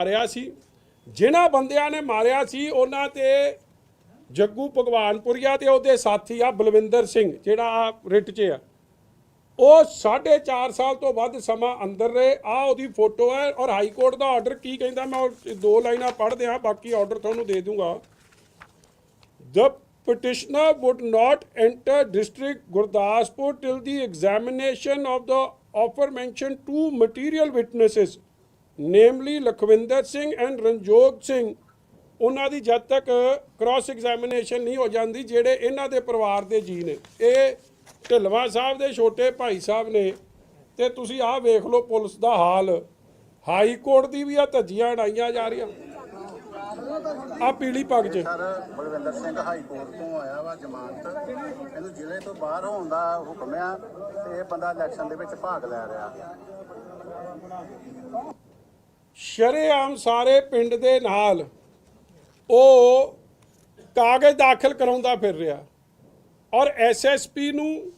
ਮਾਰਿਆ ਸੀ। ਜਿਨ੍ਹਾਂ ਬੰਦਿਆਂ ਨੇ ਮਾਰਿਆ ਸੀ ਉਹਨਾਂ ਤੇ ਜੱਗੂ ਭਗਵਾਨਪੁਰੀਆ ਤੇ ਉਹਦੇ ਸਾਥੀ ਆ ਬਲਵਿੰਦਰ ਸਿੰਘ ਜਿਹੜਾ ਆ ਰਿਟ 'ਚ ਆ। ਉਹ 4.5 ਸਾਲ ਤੋਂ ਵੱਧ ਸਮਾਂ ਅੰਦਰ ਰਹੇ। ਆ ਉਹਦੀ ਫੋਟੋ ਹੈ ਔਰ ਹਾਈ ਕੋਰਟ ਦਾ ਆਰਡਰ ਕੀ ਕਹਿੰਦਾ ਮੈਂ ਦੋ ਲਾਈਨਾਂ ਪੜ੍ਹਦੇ ਹਾਂ ਬਾਕੀ ਆਰਡਰ ਤੁਹਾਨੂੰ ਦੇ ਦੂੰਗਾ। The petitioner would not enter district Gurdaspur till the examination of the aforementioned two material witnesses, namely Lakhvinder Singh and Ranjog Singh. ਉਹਨਾਂ ਦੀ ਜਦ ਤੱਕ ਕ੍ਰਾਸ ਐਗਜ਼ਾਮੀਨੇਸ਼ਨ ਨਹੀਂ ਹੋ ਜਾਂਦੀ, ਜਿਹੜੇ ਇਹਨਾਂ ਦੇ ਪਰਿਵਾਰ ਦੇ ਜੀ ਨੇ। ਇਹ ਢਿਲਵਾ ਸਾਹਿਬ ਦੇ ਛੋਟੇ ਭਾਈ ਸਾਹਿਬ ਨੇ ਤੇ ਤੁਸੀਂ ਆਹ ਵੇਖ ਲਓ ਪੁਲਿਸ ਦਾ ਹਾਲ। ਹਾਈ ਕੋਰਟ ਦੀ ਵੀ ਆ ਧੱਜੀਆਂ ਉਡਾਈਆਂ ਜਾ ਰਹੀਆਂ। ਆ ਪੀਲੀ ਪੱਗ 'ਚ। Sir, Balwinder Singh high court ਤੋਂ ਆਇਆ ਵਾ ਜ਼ਮਾਨਤ। ਇਹਨੂੰ ਜ਼ਿਲ੍ਹੇ ਤੋਂ ਬਾਹਰ ਹੋਣ ਦਾ ਹੁਕਮ ਆ ਤੇ ਇਹ ਬੰਦਾ ਇਲੈਕਸ਼ਨ ਦੇ ਵਿੱਚ ਭਾਗ ਲੈ ਰਿਹਾ। ਸ਼ਰੇਆਮ ਸਾਰੇ ਪਿੰਡ ਦੇ ਨਾਲ ਉਹ ਕਾਗਜ਼ ਦਾਖਲ ਕਰਾਉਂਦਾ ਫਿਰ ਰਿਹਾ। ਔਰ ਐਸਐਸਪੀ ਨੂੰ,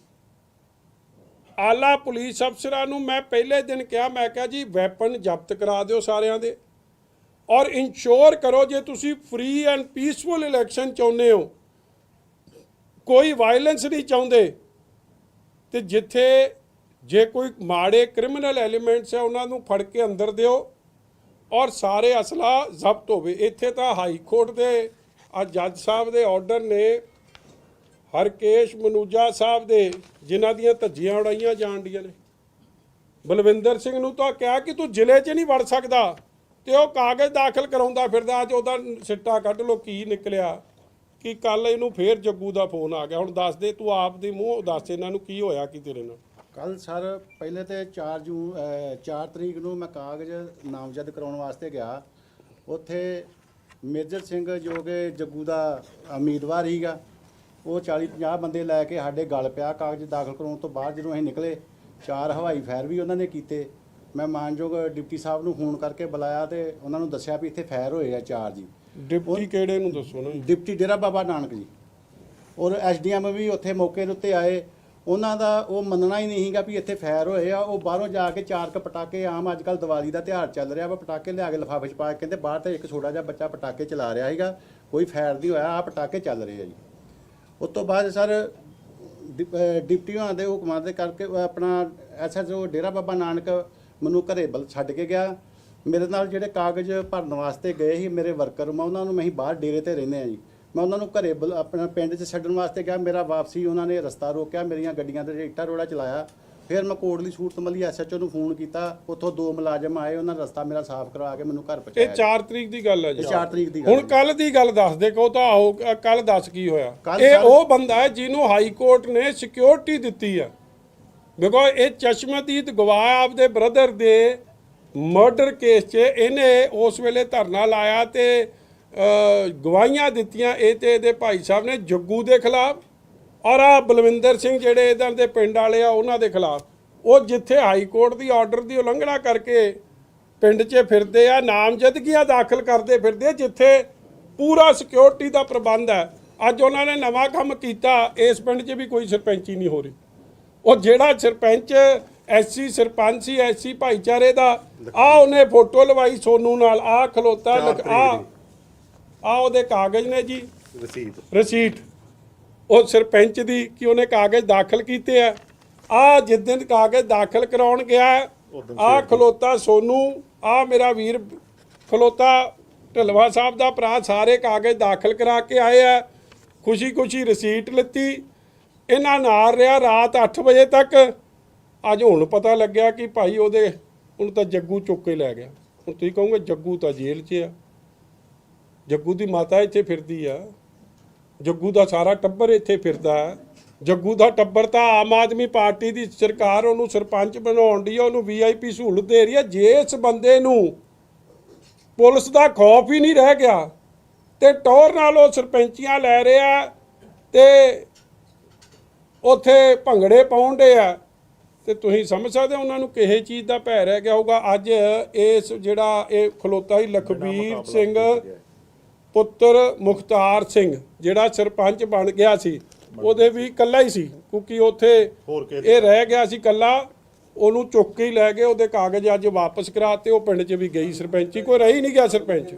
ਆਲਾ ਪੁਲਿਸ ਅਫਸਰਾਂ ਨੂੰ ਮੈਂ ਪਹਿਲੇ ਦਿਨ ਕਿਹਾ, ਮੈਂ ਕਿਹਾ ਜੀ, ਵੈਪਨ ਜ਼ਬਤ ਕਰਾ ਦਿਓ ਸਾਰਿਆਂ ਦੇ। ਔਰ ਇਨਸ਼ੋਰ ਕਰੋ, ਜੇ ਤੁਸੀਂ ਫ੍ਰੀ ਐਂਡ ਪੀਸਫੁਲ ਇਲੈਕਸ਼ਨ ਚਾਹੁੰਦੇ ਹੋ, ਕੋਈ ਵਾਇਲੈਂਸ ਨਹੀਂ ਚਾਹੁੰਦੇ, ਤੇ ਜਿੱਥੇ ਜੇ ਕੋਈ ਮਾੜੇ ਕ੍ਰਿਮੀਨਲ ਐਲੀਮੈਂਟਸ ਹੈ, ਉਹਨਾਂ ਨੂੰ ਫੜ ਕੇ ਅੰਦਰ ਦਿਓ। ਔਰ ਸਾਰੇ ਅਸਲਾ ਜ਼ਬਤ ਹੋਵੇ। ਇੱਥੇ ਤਾਂ ਹਾਈ ਕੋਰਟ ਦੇ ਆ ਜੱਜ ਸਾਹਿਬ ਦੇ ਆਰਡਰ ਨੇ ਹਰਕੇਸ਼ ਮਨੂਜਾ ਸਾਹਿਬ ਦੇ, ਜਿਨ੍ਹਾਂ ਦੀਆਂ ਧੱਜੀਆਂ ਉਡਾਈਆਂ ਜਾਣ ਨੇ। ਬਲਵਿੰਦਰ ਸਿੰਘ ਨੂੰ ਤਾਂ ਕਿਹਾ ਕਿ ਤੂੰ ਜ਼ਿਲ੍ਹੇ 'ਚ ਨਹੀਂ ਵੜ ਸਕਦਾ ਤੇ ਉਹ ਕਾਗਜ਼ ਦਾਖਲ ਕਰਾਉਂਦਾ ਫਿਰਦਾ, ਅੱਜ ਉਹਦਾ ਸਿੱਟਾ ਕੱਢ ਲੋ ਕੀ ਨਿਕਲਿਆ? ਕਿ ਕੱਲ ਇਹਨੂੰ ਫੇਰ ਜੱਗੂ ਦਾ ਫੋਨ ਆ ਗਿਆ। ਹੁਣ ਦੱਸ ਦੇ ਤੂੰ ਆਪ ਦੇ ਮੂੰਹ, ਦੱਸ ਇਹਨਾਂ ਨੂੰ ਕੀ ਹੋਇਆ ਕੀ ਤੇਰੇ ਨਾਲ? ਕੱਲ ਸਰ ਪਹਿਲੇ ਤੇ 4 ਜੂਨ 4 ਤਰੀਕ ਨੂੰ ਮੈਂ ਕਾਗਜ਼ ਨਾਮਜ਼ਦ ਕਰਾਉਣ ਵਾਸਤੇ ਗਿਆ। ਉੱਥੇ ਮੇਜਰ ਸਿੰਘ ਜੋ ਕਿ ਜੱਗੂ ਦਾ ਉਮੀਦਵਾਰ ਹੀਗਾ ਉਹ 40 50 ਬੰਦੇ ਲੈ ਕੇ ਸਾਡੇ ਗਲ ਪਿਆ ਕਾਗਜ਼ ਦਾਖਲ ਕਰਾਉਣ ਤੋਂ ਬਾਅਦ ਜਦੋਂ ਅਸੀਂ ਨਿਕਲੇ ਚਾਰ ਹਵਾਈ ਫਾਇਰ ਵੀ ਉਹਨਾਂ ਨੇ ਕੀਤੇ। ਮੈਂ ਮਾਨਯੋਗ ਡਿਪਟੀ ਸਾਹਿਬ ਨੂੰ ਫੋਨ ਕਰਕੇ ਬੁਲਾਇਆ ਤੇ ਉਹਨਾਂ ਨੂੰ ਦੱਸਿਆ ਵੀ ਇੱਥੇ ਫਾਇਰ ਹੋਏ ਆ ਚਾਰ ਜੀ। ਡਿਪਟੀ ਕਿਹੜੇ ਨੂੰ ਦੱਸੋ ਨਾ? ਡਿਪਟੀ ਡੇਰਾ ਬਾਬਾ ਨਾਨਕ ਜੀ। ਔਰ ਐਸਡੀਐਮ ਵੀ ਉੱਥੇ ਮੌਕੇ ਦੇ ਉੱਤੇ ਆਏ। ਉਹਨਾਂ ਦਾ ਉਹ ਮੰਨਣਾ ਹੀ ਨਹੀਂ ਸੀਗਾ ਵੀ ਇੱਥੇ ਫੈਰ ਹੋਏ ਆ, ਉਹ ਬਾਹਰੋਂ ਜਾ ਕੇ ਚਾਰ ਕ ਪਟਾਕੇ ਆਮ ਅੱਜ ਕੱਲ ਦੀਵਾਲੀ ਦਾ ਤਿਉਹਾਰ ਚੱਲ ਰਿਹਾ ਵਾ, ਪਟਾਕੇ ਲਿਆ ਕੇ ਲਿਫਾਫੇ 'ਚ ਪਾ ਕੇ ਕਹਿੰਦੇ ਬਾਹਰ ਤੇ ਇੱਕ ਛੋਟਾ ਜਿਹਾ ਬੱਚਾ ਪਟਾਕੇ ਚਲਾ ਰਿਹਾ ਸੀਗਾ, ਕੋਈ ਫੈਰ ਨਹੀਂ ਹੋਇਆ ਆ ਪਟਾਕੇ ਚੱਲ ਰਹੇ ਆ ਜੀ। ਉਸ ਤੋਂ ਬਾਅਦ ਸਰ ਡਿਪ- ਡਿਪਟੀ ਹੋਣਾ ਦੇ ਹੁਕਮਾਂ ਦੇ ਕਰਕੇ ਉਹ ਆਪਣਾ ਐਸਐਸਓ ਡੇਰਾ ਬਾਬਾ ਨਾਨਕ ਮੈਨੂੰ ਘਰੇ ਬਲ, ਛੱਡ ਕੇ ਗਿਆ। ਮੇਰੇ ਨਾਲ ਜਿਹੜੇ ਕਾਗਜ਼ ਭਰਨ ਵਾਸਤੇ ਗਏ ਸੀ, ਮੇਰੇ ਵਰਕਰ ਮੈਂ ਉਹਨਾਂ ਨੂੰ ਮੈਂ ਬਾਹਰ ਡੇਰੇ ਤੇ ਰਹਿੰਦੇ ਆ ਜੀ। ਮੈਂ ਉਹਨਾਂ ਨੂੰ ਘਰੇ ਬੁਲ- ਆਪਣਾ ਪਿੰਡ 'ਚ ਛੱਡਣ ਵਾਸਤੇ ਗਿਆ ਮੇਰਾ ਵਾਪਸੀ ਉਹਨਾਂ ਨੇ ਰਸਤਾ ਰੋਕਿਆ ਮੇਰੀਆਂ ਗੱਡੀਆਂ ਤੇ ਇੱਟਾ ਰੋੜਾ ਚਲਾਇਆ। ਫਿਰ ਮੈਂ ਕੋਟਲੀ ਸੂਰਤ ਮੱਲੀ ਐਸਐਚਓ ਨੂੰ ਫੋਨ ਕੀਤਾ ਉੱਥੋਂ ਦੋ ਮੁਲਾਜ਼ਮ ਆਏ ਉਹਨਾਂ ਨੇ ਰਸਤਾ ਮੇਰਾ ਸਾਫ਼ ਕਰਵਾ ਕੇ ਮੈਨੂੰ ਘਰ ਇਹ ਪਹੁੰਚਾਇਆ 4 ਤਰੀਕ ਦੀ ਗੱਲ ਹੈ ਜੀ। ਇਹ ਚਾਰ ਤਰੀਕ ਦੀ ਗੱਲ ਹੁਣ ਹੈ। ਕੱਲ ਦੀ ਗੱਲ ਦੱਸ ਦੇ ਕੋ ਤਾਂ ਆਓ ਕੱਲ ਦੱਸ ਕੀ ਹੋਇਆ? ਕੱਲ੍ਹ ਇਹ ਸਰ- ਉਹ ਬੰਦਾ ਹੈ ਜਿਹਨੂੰ ਹਾਈ ਕੋਰਟ ਨੇ ਸਿਕਿਉਰਿਟੀ ਦਿੱਤੀ ਆ। ਦੇਖੋ ਇਹ ਚਸ਼ਮਦੀਦ ਗਵਾਹ ਆਪਦੇ ਬ੍ਰਦਰ ਦੇ ਮਰਡਰ ਕੇਸ 'ਚ ਇਹਨੇ ਉਸ ਵੇਲੇ ਧਰਨਾ ਲਾਇਆ ਤੇ ਗਵਾਹੀਆਂ ਦਿੱਤੀਆਂ। ਇਹ ਤੇ ਇਹਦੇ ਭਾਈ ਸਾਹਿਬ ਨੇ ਜੱਗੂ ਦੇ ਖਿਲਾਫ ਔਰ ਆ ਬਲਵਿੰਦਰ ਸਿੰਘ ਜਿਹੜੇ ਇਹਨਾਂ ਦੇ ਪਿੰਡ ਵਾਲੇ ਆ ਉਹਨਾਂ ਦੇ ਖਿਲਾਫ। ਉਹ ਜਿੱਥੇ ਹਾਈ ਕੋਰਟ ਦੀ ਆਰਡਰ ਦੀ ਉਲੰਘਣਾ ਕਰਕੇ ਪਿੰਡ 'ਚ ਫਿਰਦੇ ਆ ਨਾਮਜ਼ਦਗੀਆਂ ਦਾਖਲ ਕਰਦੇ ਫਿਰਦੇ ਜਿੱਥੇ ਪੂਰਾ ਸਿਕਿਉਰਿਟੀ ਦਾ ਪ੍ਰਬੰਧ ਹੈ। ਅੱਜ ਉਹਨਾਂ ਨੇ ਨਵਾਂ ਕੰਮ ਕੀਤਾ ਇਸ ਪਿੰਡ 'ਚ ਵੀ ਕੋਈ ਸਰਪੰਚੀ ਨਹੀਂ ਹੋ ਰਹੀ। ਉਹ ਜਿਹੜਾ ਸਰਪੰਚ ਐਸਸੀ ਸਰਪੰਚ ਸੀ ਐਸਸੀ ਭਾਈਚਾਰੇ ਦਾ ਆ ਉਹਨੇ ਫੋਟੋ ਲਵਾਈ ਸੋਨੂ ਨਾਲ ਆ ਖਲੋਤਾ ਆ ਆ ਉਹਦੇ ਕਾਗਜ਼ ਨੇ ਜੀ। ਰਸੀਦ ਰਸੀਟ ਉਹ ਸਰਪੰਚ ਦੀ ਕਿ ਉਹਨੇ ਕਾਗਜ਼ ਦਾਖਲ ਕੀਤੇ ਆ। ਆ ਜਿੱਦਨ ਕਾਗਜ਼ ਦਾਖਲ ਕਰਾਉਣ ਗਿਆ ਆ ਖਲੋਤਾ ਸੋਨੂ ਆ ਮੇਰਾ ਵੀਰ ਖਲੋਤਾ ਢਲਵਾ ਸਾਹਿਬ ਦਾ ਭਰਾ ਸਾਰੇ ਕਾਗਜ਼ ਦਾਖਲ ਕਰਾ ਕੇ ਆਏ ਆ। ਖੁਸ਼ੀ ਖੁਸ਼ੀ ਰਸੀਟ ਲਿੱਤੀ। ਇਹਨਾਂ ਨਾਲ ਰਿਹਾ ਰਾਤ 8 ਵਜੇ ਤੱਕ। ਅੱਜ ਹੁਣ ਪਤਾ ਲੱਗਿਆ ਕਿ ਭਾਈ ਉਹਦੇ ਹੁਣ ਤਾਂ ਜੱਗੂ ਚੁੱਕ ਕੇ ਲੈ ਗਿਆ। ਹੁਣ ਤੁਸੀਂ ਕਹੋਗੇ ਜੱਗੂ ਤਾਂ ਜੇਲ੍ਹ 'ਚ ਆ। ਜੱਗੂ ਦੀ ਮਾਤਾ ਇੱਥੇ ਫਿਰਦੀ ਆ। ਜੱਗੂ ਦਾ ਸਾਰਾ ਟੱਬਰ ਇੱਥੇ ਫਿਰਦਾ। ਜੱਗੂ ਦਾ ਟੱਬਰ ਤਾਂ ਆਮ ਆਦਮੀ ਪਾਰਟੀ ਦੀ ਸਰਕਾਰ ਉਹਨੂੰ ਸਰਪੰਚ ਬਣਾਉਣ ਦੀ ਆ ਉਹਨੂੰ ਵੀਆਈਪੀ ਸਹੂਲਤ ਦੇ ਰਹੀ ਹੈ ਜੇ ਇਸ ਬੰਦੇ ਨੂੰ ਪੁਲਿਸ ਦਾ ਖੌਫ ਹੀ ਨਹੀਂ ਰਹਿ ਗਿਆ ਤੇ ਟੌਰ ਨਾਲ ਉਹ ਸਰਪੰਚੀਆਂ ਲੈ ਰਿਹਾ ਤੇ ਉੱਥੇ ਭੰਗੜੇ ਪਾਉਂਦੇ ਆ। ਤੇ ਤੁਸੀਂ ਸਮਝ ਸਕਦੇ ਹੋ ਉਹਨਾਂ ਨੂੰ ਕਿਹੇ ਚੀਜ਼ ਦਾ ਭੈ ਰਹਿ ਗਿਆ ਹੋਊਗਾ। ਅੱਜ ਇਸ ਜਿਹੜਾ ਇਹ ਖਲੋਤਾ ਹੀ ਲਖਬੀਰ ਸਿੰਘ ਪੁੱਤਰ ਮੁਖਤਾਰ ਸਿੰਘ ਜਿਹੜਾ ਸਰਪੰਚ ਬਣ ਗਿਆ ਸੀ ਉਹਦੇ ਵੀ ਇਕੱਲਾ ਹੀ ਸੀ ਕਿਉਂਕਿ ਉੱਥੇ ਇਹ ਰਹਿ ਗਿਆ ਸੀ ਇਕੱਲਾ ਉਹਨੂੰ ਚੁੱਕ ਕੇ ਹੀ ਲੈ ਗਏ ਉਹਦੇ ਕਾਗਜ਼ ਅੱਜ ਵਾਪਸ ਕਰਾਤੇ ਉਹ ਪਿੰਡ 'ਚ ਵੀ ਗਈ ਸਰਪੰਚੀ ਕੋਈ ਰਹੀ ਨਹੀਂ ਗਿਆ ਸਰਪੰਚ।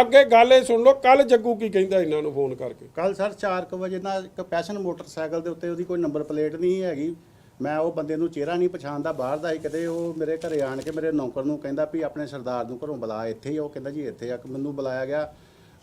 ਅੱਗੇ ਗੱਲ ਇਹ ਸੁਣ ਲਓ ਕੱਲ ਜੱਗੂ ਕੀ ਕਹਿੰਦਾ ਇਹਨਾਂ ਨੂੰ ਫੋਨ ਕਰਕੇ? ਕੱਲ ਸਰ 4:00 ਵਜੇ ਨਾਲ ਇੱਕ ਪੈਸ਼ਨ ਮੋਟਰਸਾਈਕਲ ਦੇ ਉੱਤੇ ਉਹਦੀ ਕੋਈ ਨੰਬਰ ਪਲੇਟ ਨਹੀਂ ਹੈਗੀ। ਮੈਂ ਉਹ ਬੰਦੇ ਨੂੰ ਚਿਹਰਾ ਨਹੀਂ ਪਛਾਣਦਾ ਬਾਹਰ ਦਾ ਹੀ ਕਦੇ ਉਹ ਮੇਰੇ ਘਰੇ ਆਣ ਕੇ ਮੇਰੇ ਨੌਕਰ ਨੂੰ ਕਹਿੰਦਾ ਵੀ ਆਪਣੇ ਸਰਦਾਰ ਨੂੰ ਘਰੋਂ ਬੁਲਾ ਇੱਥੇ ਹੀ ਉਹ ਕਹਿੰਦਾ ਜੀ ਇੱਥੇ ਆ ਮੈਨੂੰ ਬੁਲਾਇਆ ਗਿਆ।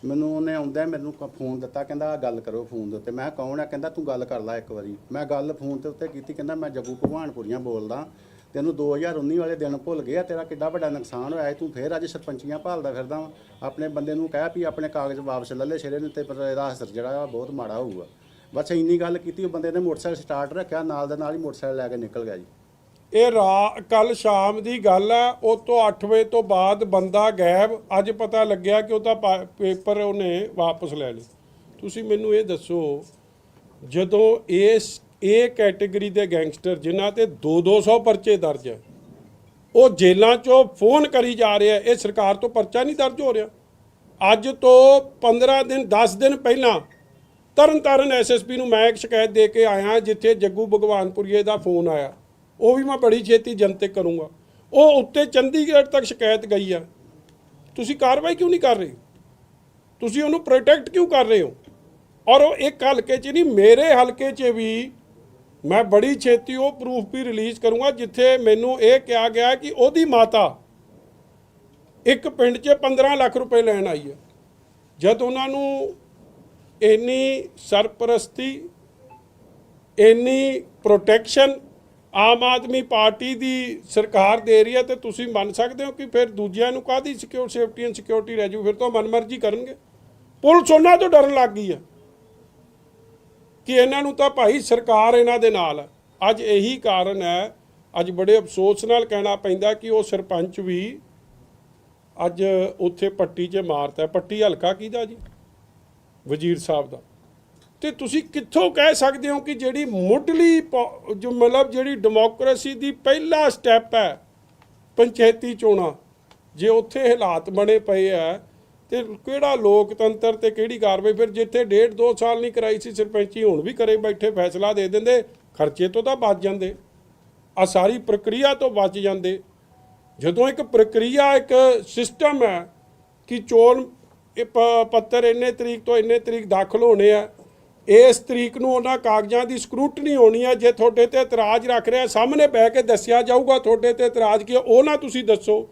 ਮੈਨੂੰ ਉਹਨੇ ਆਉਂਦਾ ਮੈਨੂੰ ਕ- ਫੋਨ ਦਿੱਤਾ ਕਹਿੰਦਾ ਆਹ ਗੱਲ ਕਰੋ ਫੋਨ ਦੇ ਉੱਤੇ। ਮੈਂ ਕਿਹਾ ਕੌਣ ਆ? ਕਹਿੰਦਾ ਤੂੰ ਗੱਲ ਕਰ ਲੈ ਇੱਕ ਵਾਰੀ। ਮੈਂ ਗੱਲ ਫੋਨ ਦੇ ਉੱਤੇ ਕੀਤੀ ਕਹਿੰਦਾ ਮੈਂ ਜੱਗੂ ਭਗਵਾਨਪੁਰੀਆਂ ਬੋਲਦਾ। ਤੈਨੂੰ 2019 ਵਾਲੇ ਦਿਨ ਭੁੱਲ ਗਿਆ ਤੇਰਾ ਕਿੱਡਾ ਵੱਡਾ ਨੁਕਸਾਨ ਹੋਇਆ ਹੈ, ਤੂੰ ਫੇਰ ਅੱਜ ਸਰਪੰਚੀਆਂ ਭਾਲਦਾ ਫਿਰਦਾ ਵਾਂ। ਆਪਣੇ ਬੰਦੇ ਨੂੰ ਕਹਿ ਵੀ ਆਪਣੇ ਕਾਗਜ਼ ਵਾਪਸ ਲੈ ਲੈ ਸਿਰੇ ਨੂੰ ਤੇ ਪਰ ਇਹਦਾ ਅਸਰ ਜਿਹੜਾ ਆ ਬਹੁਤ ਮਾੜਾ ਹੋਊਗਾ। ਬਸ ਇੰਨੀ ਗੱਲ ਕੀਤੀ ਉਹ ਬੰਦੇ ਨੇ ਮੋਟਰਸਾਈਕਲ ਸਟਾਰਟ ਰੱਖਿਆ ਨਾਲ ਦੇ ਨਾਲ ਹੀ ਮੋਟਰਸਾਈਕਲ ਲੈ ਕੇ ਨਿਕਲ ਗਿਆ ਜੀ। ਇਹ ਰਾ, ਕੱਲ ਸ਼ਾਮ ਦੀ ਗੱਲ ਆ ਉਹ ਤੋਂ 8 ਵਜੇ ਤੋਂ ਬਾਅਦ ਬੰਦਾ ਗਾਇਬ। ਅੱਜ ਪਤਾ ਲੱਗਿਆ ਕਿ ਉਹਦਾ ਪਾ- ਪੇਪਰ ਉਹਨੇ ਵਾਪਸ ਲੈ ਲਏ। ਤੁਸੀਂ ਮੈਨੂੰ ਇਹ ਦੱਸੋ, ਜਦੋਂ ਇਸ ਇਹ ਕੈਟਾਗਰੀ ਦੇ ਗੈਂਗਸਟਰ, ਜਿਨ੍ਹਾਂ ਤੇ 2-200 ਪਰਚੇ ਦਰਜ ਹੈ, ਉਹ ਜੇਲ੍ਹਾਂ 'ਚੋਂ ਫੋਨ ਕਰੀ ਜਾ ਰਿਹਾ, ਇਹ ਸਰਕਾਰ ਤੋਂ ਪਰਚਾ ਨਹੀਂ ਦਰਜ ਹੋ ਰਿਹਾ। ਅੱਜ ਤੋਂ 15 ਦਿਨ 10 ਦਿਨ ਪਹਿਲਾਂ, ਤਰਨਤਾਰਨ ਐਸਐਸਪੀ ਨੂੰ ਮੈਂ ਇੱਕ ਸ਼ਿਕਾਇਤ ਦੇ ਕੇ ਆਇਆ, ਜਿੱਥੇ ਜੱਗੂ ਭਗਵਾਨਪੁਰੀਏ ਦਾ ਫੋਨ ਆਇਆ। ਉਹ ਵੀ ਮੈਂ ਬੜੀ ਛੇਤੀ ਜਨਤਕ ਕਰੂੰਗਾ। ਉਹ ਉੱਤੇ ਚੰਡੀਗੜ੍ਹ ਤੱਕ ਸ਼ਿਕਾਇਤ ਗਈ ਆ। ਤੁਸੀਂ ਕਾਰਵਾਈ ਕਿਉਂ ਨਹੀਂ ਕਰ ਰਹੇ? ਤੁਸੀਂ ਉਹਨੂੰ ਪ੍ਰੋਟੈਕਟ ਕਿਉਂ ਕਰ ਰਹੇ ਹੋ? ਔਰ ਉਹ ਇੱਕ ਹਲਕੇ 'ਚ ਨਹੀਂ, ਮੇਰੇ ਹਲਕੇ 'ਚ ਵੀ ਮੈਂ ਬੜੀ ਛੇਤੀ ਉਹ ਪ੍ਰੂਫ ਵੀ ਰਿਲੀਜ਼ ਕਰੂੰਗਾ, ਜਿੱਥੇ ਮੈਨੂੰ ਇਹ ਕਿਹਾ ਗਿਆ ਕਿ ਉਹਦੀ ਮਾਤਾ ਇੱਕ ਪਿੰਡ 'ਚ 15 ਲੱਖ ਰੁਪਏ ਲੈਣ ਆਈ ਹੈ। ਜਦ ਉਹਨਾਂ ਨੂੰ ਇੰਨੀ ਸਰਪ੍ਰਸਤੀ, ਇੰਨੀ ਪ੍ਰੋਟੈਕਸ਼ਨ ਆਮ ਆਦਮੀ ਪਾਰਟੀ ਦੀ ਸਰਕਾਰ ਦੇ ਰਹੀ ਹੈ ਤੇ ਤੁਸੀਂ ਮੰਨ ਸਕਦੇ ਹੋ ਕਿ ਫਿਰ ਦੂਜਿਆਂ ਨੂੰ ਕਾਹਦੀ ਸਿਕਿਉਰ ਸੇਫਟੀ ਐਂਡ ਸਿਕਿਉਰਿਟੀ ਰਹਿ ਜੂ? ਫਿਰ ਤਾਂ ਮਨਮਰਜ਼ੀ ਕਰਨਗੇ। ਪੁਲਿਸ ਉਹਨਾਂ ਤੋਂ ਡਰਨ ਲੱਗ ਗਈ ਹੈ ਕਿ ਇਹਨਾਂ ਨੂੰ ਤਾਂ ਭਾਈ ਸਰਕਾਰ ਇਹਨਾਂ ਦੇ ਨਾਲ ਹੈ। ਅੱਜ ਇਹੀ ਕਾਰਨ ਹੈ, ਅੱਜ ਬੜੇ ਅਫਸੋਸ ਨਾਲ ਕਹਿਣਾ ਪੈਂਦਾ ਕਿ ਉਹ ਸਰਪੰਚ ਵੀ ਅੱਜ ਉੱਥੇ ਪੱਟੀ 'ਚ ਮਾਰਤਾ ਪੱਟੀ ਹਲਕਾ ਕਿਹਦਾ ਜੀ? ਵਜ਼ੀਰ ਸਾਹਿਬ ਦਾ। ਤੇ ਤੁਸੀਂ ਕਿੱਥੋਂ ਕਹਿ ਸਕਦੇ ਹੋ ਕਿ ਜਿਹੜੀ ਮੁੱਢਲੀ ਪੋ- ਜੋ ਮਤਲਬ ਜਿਹੜੀ ਡੈਮੋਕ੍ਰੇਸੀ ਦੀ ਪਹਿਲਾ ਸਟੈਪ ਹੈ, ਪੰਚਾਇਤੀ ਚੋਣਾਂ, ਜੇ ਉੱਥੇ ਹਾਲਾਤ ਬਣੇ ਪਏ ਆ, ਤੇ ਕਿਹੜਾ ਲੋਕਤੰਤਰ ਤੇ ਕਿਹੜੀ ਕਾਰਵਾਈ, ਫਿਰ ਜਿੱਥੇ ਡੇਢ ਦੋ ਸਾਲ ਨਹੀਂ ਕਰਾਈ ਸੀ ਸਰਪੰਚੀ, ਹੁਣ ਵੀ ਕਰੇ ਬੈਠੇ ਫੈਸਲਾ ਦੇ ਦਿੰਦੇ, ਖਰਚੇ ਤੋਂ ਤਾਂ ਬਚ ਜਾਂਦੇ। ਆ ਸਾਰੀ ਪ੍ਰਕਿਰਿਆ ਤੋਂ ਬਚ ਜਾਂਦੇ। ਜਦੋਂ ਇੱਕ ਪ੍ਰਕਿਰਿਆ, ਇੱਕ ਸਿਸਟਮ ਹੈ ਕਿ ਚੋਣ, ਇਹ ਪੱਤਰ ਇੰਨੇ ਤਰੀਕ ਤੋਂ ਇੰਨੇ ਤਰੀਕ ਦਾਖਲ ਹੋਣੇ ਆ ਇਸ ਤਰੀਕ ਨੂੰ ਉਹਨਾਂ ਕਾਗਜ਼ਾਂ ਦੀ ਸਕਰੂਟਨੀ ਹੋਣੀ ਹੈ ਜੇ ਤੁਹਾਡੇ ਤੇ ਇਤਰਾਜ਼ ਰੱਖ ਰਿਹਾ, ਸਾਹਮਣੇ ਬਹਿ ਕੇ ਦੱਸਿਆ ਜਾਊਗਾ ਤੁਹਾਡੇ ਤੇ ਇਤਰਾਜ਼ ਕੀ ਉਹ ਨਾ ਤੁਸੀਂ ਦੱਸੋ।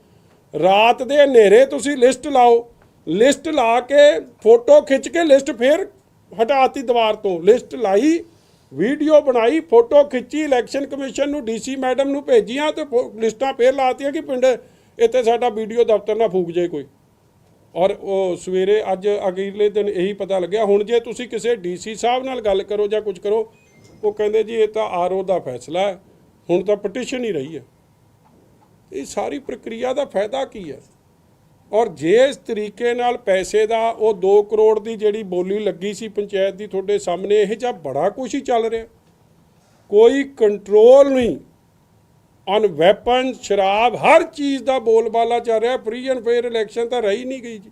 ਰਾਤ ਦੇ ਹਨੇਰੇ ਤੁਸੀਂ ਲਿਸਟ ਲਾਓ। ਲਿਸਟ ਲਾ ਕੇ ਫੋਟੋ ਖਿੱਚ ਕੇ ਲਿਸਟ ਫੇਰ ਹਟਾਤੀ ਦੀਵਾਰ ਤੋਂ। ਲਿਸਟ ਲਾਈ ਵੀਡੀਓ ਬਣਾਈ ਫੋਟੋ ਖਿੱਚੀ ਇਲੈਕਸ਼ਨ ਕਮਿਸ਼ਨ ਨੂੰ ਡੀਸੀ ਮੈਡਮ ਨੂੰ ਭੇਜੀਆਂ ਤੇ ਫੋ- ਲਿਸਟਾਂ ਫੇਰ ਲਾਤੀਆਂ ਕਿ ਪਿੰਡ ਇੱਥੇ ਸਾਡਾ ਵੀਡੀਓ ਦਫ਼ਤਰ ਨਾ ਫੂਕ ਜਾਏ ਕੋਈ। ਔਰ ਉਹ ਸਵੇਰੇ ਅੱਜ ਅਗਲੇ ਦਿਨ ਇਹੀ ਪਤਾ ਲੱਗਿਆ, ਹੁਣ ਜੇ ਤੁਸੀਂ ਕਿਸੇ ਡੀਸੀ ਸਾਹਿਬ ਨਾਲ ਗੱਲ ਕਰੋ ਜਾਂ ਕੁਝ ਕਰੋ, ਉਹ ਕਹਿੰਦੇ ਜੀ, ਇਹ ਤਾਂ ਆਰਓ ਦਾ ਫੈਸਲਾ ਹੈ, ਹੁਣ ਤਾਂ ਪਟੀਸ਼ਨ ਹੀ ਰਹੀ ਹੈ। ਇਹ ਸਾਰੀ ਪ੍ਰਕਿਰਿਆ ਦਾ ਫਾਇਦਾ ਕੀ ਹੈ? ਔਰ ਜੇ ਇਸ ਤਰੀਕੇ ਨਾਲ ਪੈਸੇ ਦਾ ਉਹ 2 ਕਰੋੜ ਦੀ ਜਿਹੜੀ ਬੋਲੀ ਲੱਗੀ ਸੀ ਪੰਚਾਇਤ ਦੀ ਤੁਹਾਡੇ ਸਾਹਮਣੇ, ਇਹ ਜਾਂ ਬੜਾ ਕੁਝ ਹੀ ਚੱਲ ਰਿਹਾ। ਕੋਈ ਕੰਟਰੋਲ ਨਹੀਂ। ਔਨ ਵੈਪਨ ਸ਼ਰਾਬ, ਹਰ ਚੀਜ਼ ਦਾ ਬੋਲਬਾਲਾ ਚੱਲ ਰਿਹਾ ਫ੍ਰੀ ਐਂਡ ਫੇਅਰ ਇਲੈਕਸ਼ਨ ਤਾਂ ਰਹੀ ਨਹੀਂ ਗਈ ਜੀ।